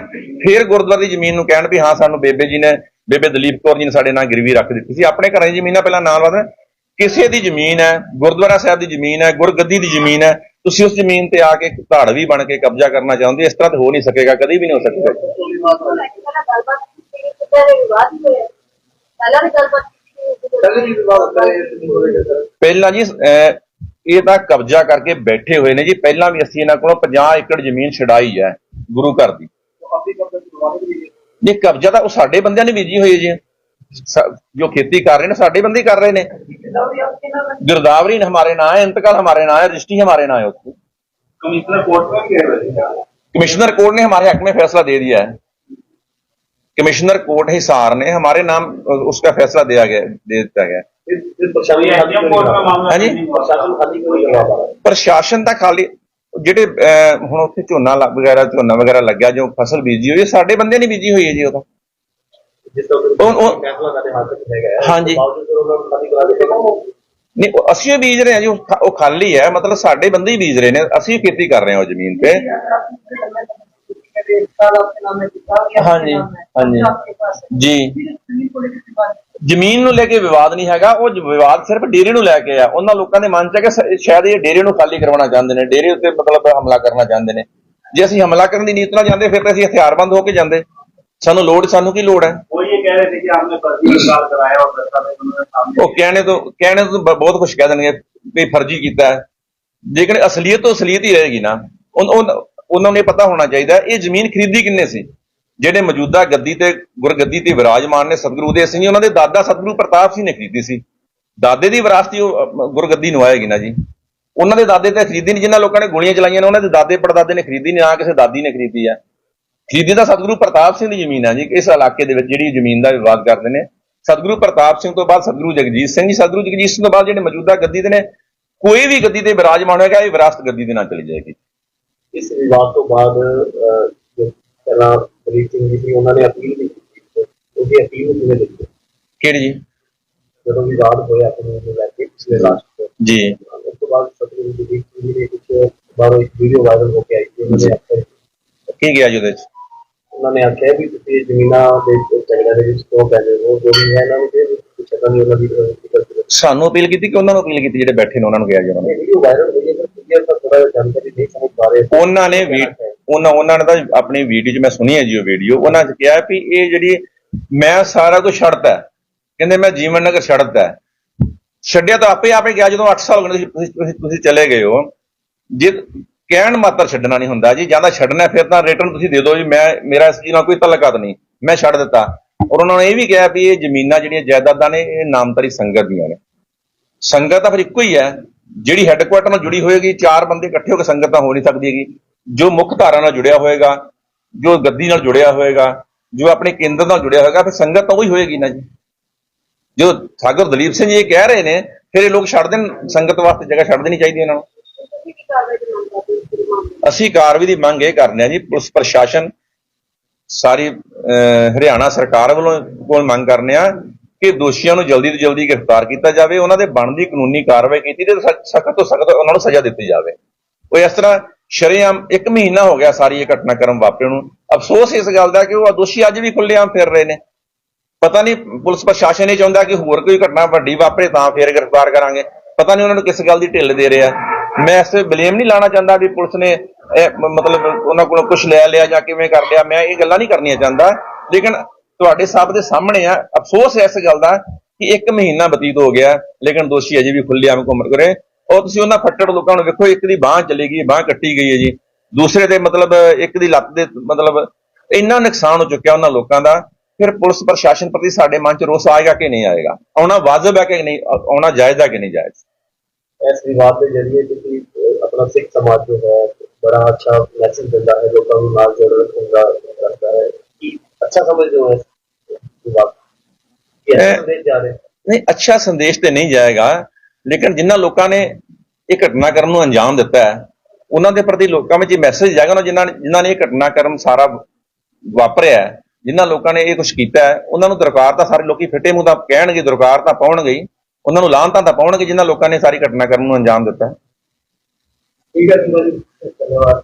ਫਿਰ ਗੁਰਦੁਆਰੇ ਦੀ ਜ਼ਮੀਨ ਨੂੰ ਕਹਿਣ ਵੀ ਹਾਂ ਸਾਨੂੰ ਬੇਬੇ ਜੀ ਨੇ ਬੇਬੇ ਦਲੀਪ ਕੌਰ ਜੀ ਨੇ ਸਾਡੇ ਨਾਂ ਗਿਰਵੀ ਰੱਖ ਦਿੱਤੀ ਸੀ। ਆਪਣੇ ਘਰਾਂ ਦੀ ਜ਼ਮੀਨਾਂ ਪਹਿਲਾਂ ਨਾਂ ਲਵਾ ਦੇਣ ਕਿਸੇ ਦੀ ਜ਼ਮੀਨ ਹੈ ਗੁਰਦੁਆਰਾ ਸਾਹਿਬ ਦੀ ਜ਼ਮੀਨ ਹੈ ਗੁਰਗੱਦੀ ਦੀ ਜ਼ਮੀਨ ਹੈ ਤੁਸੀਂ ਉਸ ਜ਼ਮੀਨ ਤੇ ਆ ਕੇ ਧਾੜਵੀ ਬਣ ਕੇ ਕਬਜ਼ਾ ਕਰਨਾ ਚਾਹੁੰਦੇ ਇਸ ਤਰ੍ਹਾਂ ਤਾਂ ਹੋ ਨਹੀਂ ਸਕੇਗਾ ਕਦੀ ਵੀ ਨਹੀਂ ਹੋ ਸਕੇਗਾ। ਪਹਿਲੇ ਜੀ ਅਹ, ਇਹ ਤਾਂ ਕਬਜ਼ਾ ਕਰਕੇ ਬੈਠੇ ਹੋਏ ਨੇ ਜੀ ਪਹਿਲਾਂ ਵੀ ਅਸੀਂ ਇਹਨਾਂ ਕੋਲੋਂ 50 ਏਕੜ ਜ਼ਮੀਨ ਛਡਾਈ ਹੈ ਗੁਰੂ ਘਰ ਦੀ ਆਪਣੀ ਕਬਜ਼ਾ ਕਰਵਾਉਣੀ ਵੀ ਇਹ ਕਬਜ਼ਾ ਤਾਂ ਉਹ ਸਾਡੇ ਬੰਦਿਆਂ ਨੇ ਬੀਜੀ ਹੋਈ ਹੈ ਜੀ ਸ- ਜੋ ਖੇਤੀ ਕਰ ਰਹੇ ਨੇ ਸਾਡੇ ਬੰਦੇ ਹੀ ਕਰ ਰਹੇ ਨੇ गिरदावरी हमारे नाम है इंतकाल हमारे नाम है रजिस्ट्री हमारे नाम है उसकी कमिश्नर कोर्ट में कह रहे हैं कमिश्नर कोर्ट ने हमारे हक में फैसला दे दिया है कमिश्नर कोर्ट हिसार ने हमारे नाम उसका फैसला दिया गया दे दिया गया ਪ੍ਰਸ਼ਾਸਨ ਤਾਂ ਖਾਲੀ ਜਿਹੜੇ ਹੁਣ ਉੱਥੇ ਝੋਨਾ ਵਗੈਰਾ ਝੋਨਾ ਵਗੈਰਾ ਲੱਗਿਆ ਜੋ ਫਸਲ ਬੀਜੀ ਹੋਈ ਹੈ ਸਾਡੇ ਬੰਦੇ ਨੇ ਬੀਜੀ ਹੋਈ ਹੈ ਜੀ ਉਹ ਤਾਂ। ਹਾਂਜੀ। ਨਹੀਂ ਅਸੀਂ ਬੀਜ ਰਹੇ ਹਾਂ ਜੀ ਉਹ ਖਾਲੀ ਹੈ ਮਤਲਬ ਸਾਡੇ ਬੰਦੇ ਹੀ ਬੀਜ ਰਹੇ ਨੇ ਅਸੀਂ ਖੇਤੀ ਕਰ ਰਹੇ ਹਾਂ ਉਹ ਜ਼ਮੀਨ ਤੇ। ਹਾਂਜੀ ਹਾਂਜੀ ਜੀ ਜ਼ਮੀਨ ਨੂੰ ਲੈ ਕੇ ਵਿਵਾਦ ਨਹੀਂ ਹੈਗਾ ਉਹ ਜ- ਵਿਵਾਦ ਸਿਰਫ ਡੇਰੇ ਨੂੰ ਲੈ ਕੇ ਆ ਉਹਨਾਂ ਲੋਕਾਂ ਦੇ ਮਨ ਚ ਹੈ ਕਿ ਸ- ਸ਼ਾਇਦ ਇਹ ਡੇਰੇ ਨੂੰ ਖਾਲੀ ਕਰਵਾਉਣਾ ਚਾਹੁੰਦੇ ਨੇ ਡੇਰੇ ਉੱਤੇ ਮਤਲਬ ਹਮਲਾ ਕਰਨਾ ਚਾਹੁੰਦੇ ਨੇ ਜੇ ਅਸੀਂ ਹਮਲਾ ਕਰਨ ਦੀ ਨੀਤ ਨਾਲ ਜਾਂਦੇ ਫਿਰ ਤਾਂ ਅਸੀਂ ਹਥਿਆਰਬੰਦ ਹੋ ਕੇ ਜਾਂਦੇ ਸਾਨੂੰ ਲੋੜ ਸਾਨੂੰ ਕੀ ਲੋੜ ਹੈ वो ये कह रहे थे कि आपने फर्जी निकाल कराया और दस्तावेज उन्होंने सामने ਉਹ ਕਹਿਣੇ ਤੋਂ ਕਹਿਣੇ ਤੋਂ ਬ- ਬਹੁਤ ਕੁਝ ਕਹਿ ਦੇਣਗੇ ਵੀ ਫਰਜ਼ੀ ਕੀਤਾ ਹੈ ਲੇਕਿਨ ਅਸਲੀਅਤ ਤੋਂ ਅਸਲੀਅਤ ਹੀ ਰਹੇਗੀ ਨਾ ਉਨ- ਉਨ- ਉਹਨਾਂ ਨੂੰ ਇਹ ਪਤਾ ਹੋਣਾ ਚਾਹੀਦਾ, ਇਹ ਜ਼ਮੀਨ ਖਰੀਦੀ ਕਿੰਨੇ ਸੀ? ਜਿਹੜੇ ਮੌਜੂਦਾ ਗੱਦੀ ਤੇ, ਗੁਰਗੱਦੀ ਤੇ ਵਿਰਾਜਮਾਨ ਨੇ ਸਤਿਗੁਰੂ ਉਦੇ ਸਿੰਘ ਜੀ ਉਹਨਾਂ ਦੇ ਦਾਦਾ ਸਤਿਗੁਰੂ ਪ੍ਰਤਾਪ ਸਿੰਘ ਨੇ ਖਰੀਦੀ ਸੀ। ਦਾਦੇ ਦੀ ਵਿਰਾਸਤੀ ਉਹ ਗੁਰਗੱਦੀ ਨੂੰ ਆਏਗੀ ਨਾ ਜੀ। ਉਹਨਾਂ ਦੇ ਦਾਦੇ ਤੇ ਖਰੀਦੀ ਨਹੀਂ ਜਿਨ੍ਹਾਂ ਲੋਕਾਂ ਨੇ ਗੋਲੀਆਂ ਚਲਾਈਆਂ ਨੇ, ਉਹਨਾਂ ਦੇ ਦਾਦੇ ਪੜਦਾਦੇ ਨੇ ਖਰੀਦੀ ਨਹੀਂ ਨਾ ਕਿਸੇ ਦਾਦੀ ਨੇ ਖਰੀਦੀ ਆ। ਖਰੀਦੀ ਤਾਂ ਸਤਿਗੁਰੂ ਪ੍ਰਤਾਪ ਸਿੰਘ ਦੀ ਜ਼ਮੀਨ ਹੈ ਜੀ, ਇਸ ਇਲਾਕੇ ਦੇ ਵਿੱਚ ਜਿਹੜੀ ਜ਼ਮੀਨ ਦਾ ਵਿਵਾਦ ਕਰਦੇ ਨੇ। ਸਤਿਗੁਰੂ ਪ੍ਰਤਾਪ ਸਿੰਘ ਤੋਂ ਬਾਅਦ ਸਤਿਗੁਰੂ ਜਗਜੀਤ ਸਿੰਘ ਜੀ, ਸਤਿਗੁਰੂ ਜਗਜੀਤ ਸਿੰਘ ਤੋਂ ਬਾਅਦ ਜਿਹੜੇ ਮੌਜੂਦਾ ਗੱਦੀ ਦੇ ਨੇ, ਕੋਈ ਵੀ ਗੱਦੀ ਤੇ ਵਿਰਾਜਮਾਨ ਹੋਏਗਾ, ਇਹ ਵਿਰਾਸਤ ਗੱਦੀ ਦੇ ਨਾਲ ਚਲੀ ਜਾਏਗੀ। ਇਸ ਵਿਵਾਦ ਤੋਂ ਬਾਅਦ ਪਹਿਲਾਂ ਦਲੀਪ ਸਿੰਘ ਜੀ ਸੀ ਉਹਨਾਂ ਨੇ ਅਪੀਲ ਵੀ ਕੀਤੀ ਉਹਦੀ ਅਪੀਲ ਨੂੰ ਕਿਵੇਂ ਦੇਖਦੇ ਕਿਹੜੀ ਜੀ? ਜਦੋਂ ਵਿਵਾਦ ਹੋਇਆ ਕਾਨੂੰਨ ਨੂੰ ਲੈ ਕੇ ਪਿਛਲੇ ਲਾਸਟ ਜੀ। ਉਸ ਤੋਂ ਬਾਅਦ ਸਤਿਗੁਰੂ ਜੀ ਦੀ ਨੇ ਕੁਝ ਬਾਰੇ ਇੱਕ ਵੀਡੀਓ ਵਾਇਰਲ ਹੋ ਕੇ ਆਈ ਸੀ ਉਹਨਾਂ ਨੇ ਕੀ ਗਿਆ ਜੀ ਉਹਦੇ ਚ ਉਹਨਾਂ ਨੇ ਆਖਿਆ ਵੀ ਤੁਸੀਂ ਜ਼ਮੀਨਾਂ ਦੇ ਝਗੜਿਆਂ ਦੇ ਵਿੱਚ ਕਿਉਂ ਪੈ ਰਹੇ ਹੋ? ਜੋ ਵੀ ਹੈ ਇਹਨਾਂ ਨੂੰ ਕੁਛ ਪਤਾ ਨਹੀਂ ਉਹਨਾਂ ਦੀ ਸਾਨੂੰ ਅਪੀਲ ਕੀਤੀ ਕਿ ਉਹਨਾਂ ਨੂੰ ਅਪੀਲ ਕੀਤੀ ਜਿਹੜੇ ਬੈਠੇ ਨੇ ਉਹਨਾਂ ਨੂੰ ਕਿਹਾ ਜੀ ਉਹਨਾਂ ਨੇ। ਵੀਡੀਓ ਵਾਇਰਲ ਹੋਈ ਹੈ ਪਰ ਕਲੀਅਰ ਤਾਂ ਥੋੜਾ ਜਿਹਾ ਜਾਣਕਾਰੀ ਨਹੀਂ ਸਮਝ ਪਾ ਰਹੇ ਉਹਨਾਂ ਨੇ ਵੀ ਉਹਨਾਂ ਉਹਨਾਂ ਨੇ ਤਾਂ ਆਪਣੀ ਵੀਡੀਓ 'ਚ ਮੈਂ ਸੁਣੀ ਹੈ ਜੀ ਉਹ ਵੀਡੀਓ ਉਹਨਾਂ 'ਚ ਕਿਹਾ ਵੀ ਇਹ ਜਿਹੜੀ ਮੈਂ ਸਾਰਾ ਕੁਝ ਛੱਡਤਾ। ਕਹਿੰਦੇ ਮੈਂ ਜੀਵਨ ਨਗਰ ਛੱਡਤਾ। ਛੱਡਿਆ ਤਾਂ ਆਪੇ ਆਪੇ ਗਿਆ ਜਦੋਂ 8 ਸਾਲ ਹੋ ਗਏ ਤੁਸੀਂ- ਤੁਸੀਂ ਤੁਸੀਂ- ਤੁਸੀਂ ਚਲੇ ਗਏ ਹੋ। ਜੇ ਕਹਿਣ ਮਾਤਰ ਛੱਡਣਾ ਨਹੀਂ ਹੁੰਦਾ ਜੀ। ਜਾਂ ਤਾਂ ਛੱਡਣਾ ਹੈ, ਫਿਰ ਤਾਂ ਰਿਟਰਨ ਤੁਸੀਂ ਦੇ ਦਿਓ ਜੀ। ਮੈਂ ਮੇਰਾ ਇਸ ਚੀਜ਼ ਨਾਲ ਕੋਈ ਤਲਕਾਤ ਨਹੀਂ। ਮੈਂ ਛੱਡ ਦਿੱਤਾ। ਔਰ ਉਹਨਾਂ ਨੇ ਇਹ ਵੀ ਕਿਹਾ ਵੀ ਇਹ ਜ਼ਮੀਨਾਂ ਜਿਹੜੀਆਂ ਜਾਇਦਾਦਾਂ ਨੇ ਇਹ ਨਾਮਧਾਰੀ ਸੰਗਤ ਦੀਆਂ ਨੇ। ਸੰਗਤ ਤਾਂ ਫਿਰ ਇੱਕੋ ਹੀ ਹੈ। ਜਿਹੜੀ ਹੈੱਡਕੁਆਟਰ ਨਾਲ ਜੁੜੀ ਹੋਏਗੀ ਚਾਰ ਬੰਦੇ ਇਕੱਠੇ ਹੋ ਕੇ ਸੰਗਤ ਤਾਂ ਹੋ ਨਹੀਂ ਸਕਦੀ ਹੈਗੀ। ਜੋ ਮੁੱਖ ਧਾਰਾ ਨਾਲ ਜੁੜਿਆ ਹੋਏਗਾ ਜੋ ਗੱਦੀ ਨਾਲ ਜੁੜਿਆ ਹੋਏਗਾ ਜੋ ਆਪਣੇ ਕੇਂਦਰ ਨਾਲ ਜੁੜਿਆ ਹੋਏਗਾ ਫਿਰ ਸੰਗਤ ਤਾਂ ਉਹੀ ਹੋਏਗੀ ਨਾ ਜੀ। ਜੋ ਸਾਗਰ ਦਲੀਪ ਸਿੰਘ ਜੀ ਇਹ ਕਹਿ ਰਹੇ ਨੇ ਫਿਰ ਇਹ ਲੋਕ ਛੱਡ ਦੇਣ ਸੰਗਤ ਵਾਸਤੇ ਜਗ੍ਹਾ ਛੱਡ ਦੇਣੀ ਚਾਹੀਦੀ ਇਹਨਾਂ ਨੂੰ। ਅਸੀਂ ਕਾਰਵਾਈ ਦੀ ਮੰਗ ਇਹ ਕਰਨੇ ਆ ਜੀ ਪੁਲਿਸ ਪ੍ਰਸ਼ਾਸਨ ਸਾਰੀ ਅਹ, ਹਰਿਆਣਾ ਸਰਕਾਰ ਵੱਲੋਂ ਕੋਲ ਮੰਗ ਕਰਨੇ ਆ ਕਿ ਦੋਸ਼ੀਆਂ ਨੂੰ ਜਲਦੀ ਤੋਂ ਜਲਦੀ ਗ੍ਰਿਫਤਾਰ ਕੀਤਾ ਜਾਵੇ, ਉਹਨਾਂ ਦੇ ਬਣਦੀ ਕਾਨੂੰਨੀ ਕਾਰਵਾਈ ਕੀਤੀ ਤੇ ਸਖਤ ਤੋਂ ਸਖਤ ਉਹਨਾਂ ਨੂੰ ਸਜ਼ਾ ਦਿੱਤੀ ਜਾਵੇ। ਉਹ ਇਸ ਤਰ੍ਹਾਂ ਸ਼ਰੇਆਮ ਇੱਕ ਮਹੀਨਾ ਹੋ ਗਿਆ ਸਾਰੀ ਇਹ ਘਟਨਾਕ੍ਰਮ ਵਾਪਰੇ ਨੂੰ। ਅਫਸੋਸ ਇਸ ਗੱਲ ਦਾ ਕਿ ਉਹ ਦੋਸ਼ੀ ਅੱਜ ਵੀ ਖੁੱਲ੍ਹੇਆਮ ਫਿਰ ਰਹੇ ਨੇ। ਪਤਾ ਨਹੀਂ ਪੁਲਿਸ ਪ੍ਰਸ਼ਾਸਨ ਇਹ ਚਾਹੁੰਦਾ ਕਿ ਹੋਰ ਕੋਈ ਘਟਨਾ ਵੱਡੀ ਵਾਪਰੇ ਤਾਂ ਫਿਰ ਗ੍ਰਿਫਤਾਰ ਕਰਾਂਗੇ। ਪਤਾ ਨਹੀਂ ਉਹਨਾਂ ਨੂੰ ਕਿਸ ਗੱਲ ਦੀ ਢਿੱਲ ਦੇ ਰਿਹਾ। ਮੈਂ ਇਸ ਤੇ ਬਲੇਮ ਨਹੀਂ ਲਾਣਾ ਚਾਹੁੰਦਾ ਵੀ ਪੁਲਿਸ ਨੇ ਇਹ ਮਤਲਬ ਉਹਨਾਂ ਕੋਲੋਂ ਕੁਝ ਲੈ ਲਿਆ ਜਾਂ ਕਿਵੇਂ ਕਰ ਲਿਆ। ਮੈਂ ਇਹ ਗੱਲਾਂ ਨਹੀਂ ਕਰਨੀਆਂ ਚਾਹੁੰਦਾ। ਲੇਕਿਨ ਤੁਹਾਡੇ ਸਭ ਦੇ ਸਾਹਮਣੇ ਆ। ਅਫਸੋਸ ਹੈ ਇਸ ਗੱਲ ਦਾ ਕਿ ਇੱਕ ਮਹੀਨਾ ਬਤੀਤ ਹੋ ਗਿਆ, ਲੇਕਿਨ ਦੋਸ਼ੀ ਅਜੇ ਵੀ ਖੁੱਲ੍ਹੇਆਮ ਘੁੰਮ ਰਹੇ ਉਹ ਤੁਸੀਂ ਉਹਨਾਂ ਫੱਟੜ ਲੋਕਾਂ ਨੂੰ ਵੇਖੋ, ਇੱਕ ਦੀ ਬਾਹ ਚਲੀ ਗਈ, ਬਾਹ ਕੱਟੀ ਗਈ ਹੈ ਜੀ। ਦੂਸਰੇ ਦੇ ਮਤਲਬ ਇੱਕ ਦੀ ਲੱਤ ਦੇ ਮਤਲਬ ਇੰਨਾ ਨੁਕਸਾਨ ਹੋ ਚੁੱਕਿਆ ਉਹਨਾਂ ਲੋਕਾਂ ਦਾ। ਫਿਰ ਪੁਲਿਸ ਪ੍ਰਸ਼ਾਸਨ ਪ੍ਰਤੀ ਸਾਡੇ ਮਨ 'ਚ ਰੋਸ ਆਏਗਾ ਕਿ ਨਹੀਂ ਆਏਗਾ? ਆਉਣਾ ਵਾਜਬ ਹੈ ਕਿ ਨਹੀਂ, ਆਉਣਾ ਜਾਇਜ਼ ਹੈ ਕਿ ਨਹੀਂ ਜਾਇਜ਼? ਇਸ ਵਿਵਾਦ ਦੇ ਜਰੀਏ ਤੁਸੀਂ ਆਪਣਾ ਸਿੱਖ ਸਮਾਜ ਜੋ ਹੈ, ਬੜਾ ਅੱਛਾ ਮੈਸੇਜ ਦਿੰਦਾ ਹੈ, ਲੋਕਾਂ ਨੂੰ ਨਾਲ ਜੋੜ ਰੱਖੂਗਾ ਹੈ। ਅੱਛਾ ਸਮਝਦੇ ਹੋ ਇਸ ਨਹੀਂ ਅੱਛਾ ਸੰਦੇਸ਼ ਤੇ ਨਹੀਂ ਜਾਏਗਾ ਲੇਕਿਨ ਜਿਨ੍ਹਾਂ ਲੋਕਾਂ ਨੇ ਇਹ ਘਟਨਾਕ੍ਰਮ ਨੂੰ ਅੰਜਾਮ ਦਿੱਤਾ ਹੈ ਉਹਨਾਂ ਦੇ ਪ੍ਰਤੀ ਲੋਕਾਂ ਵਿੱਚ ਇਹ ਮੈਸੇਜ ਜਾਏਗਾ ਨਾ ਜਿਨ੍ਹਾਂ ਜਿਨ੍ਹਾਂ ਨੇ ਇਹ ਘਟਨਾਕ੍ਰਮ ਸਾਰਾ ਵਾਪਰਿਆ ਜਿਨ੍ਹਾਂ ਲੋਕਾਂ ਨੇ ਇਹ ਕੁਝ ਕੀਤਾ ਹੈ ਉਹਨਾਂ ਨੂੰ ਦਰਕਾਰ ਤਾਂ ਸਾਰੇ ਲੋਕੀ ਫਿੱਟੇ ਮੂੰਹ ਤਾਂ ਕਹਿਣਗੇ ਦਰਕਾਰ ਤਾਂ ਪਾਉਣਗੇ ਉਹਨਾਂ ਨੂੰ ਲਾਹਨਤਾਂ ਤਾਂ ਪਾਉਣਗੇ ਜਿਨ੍ਹਾਂ ਲੋਕਾਂ ਨੇ ਸਾਰੀ ਘਟਨਾਕ੍ਰਮ ਨੂੰ ਅੰਜਾਮ ਦਿੱਤਾ ਹੈ। ਠੀਕ ਹੈ ਜੀ ਧੰਨਵਾਦ।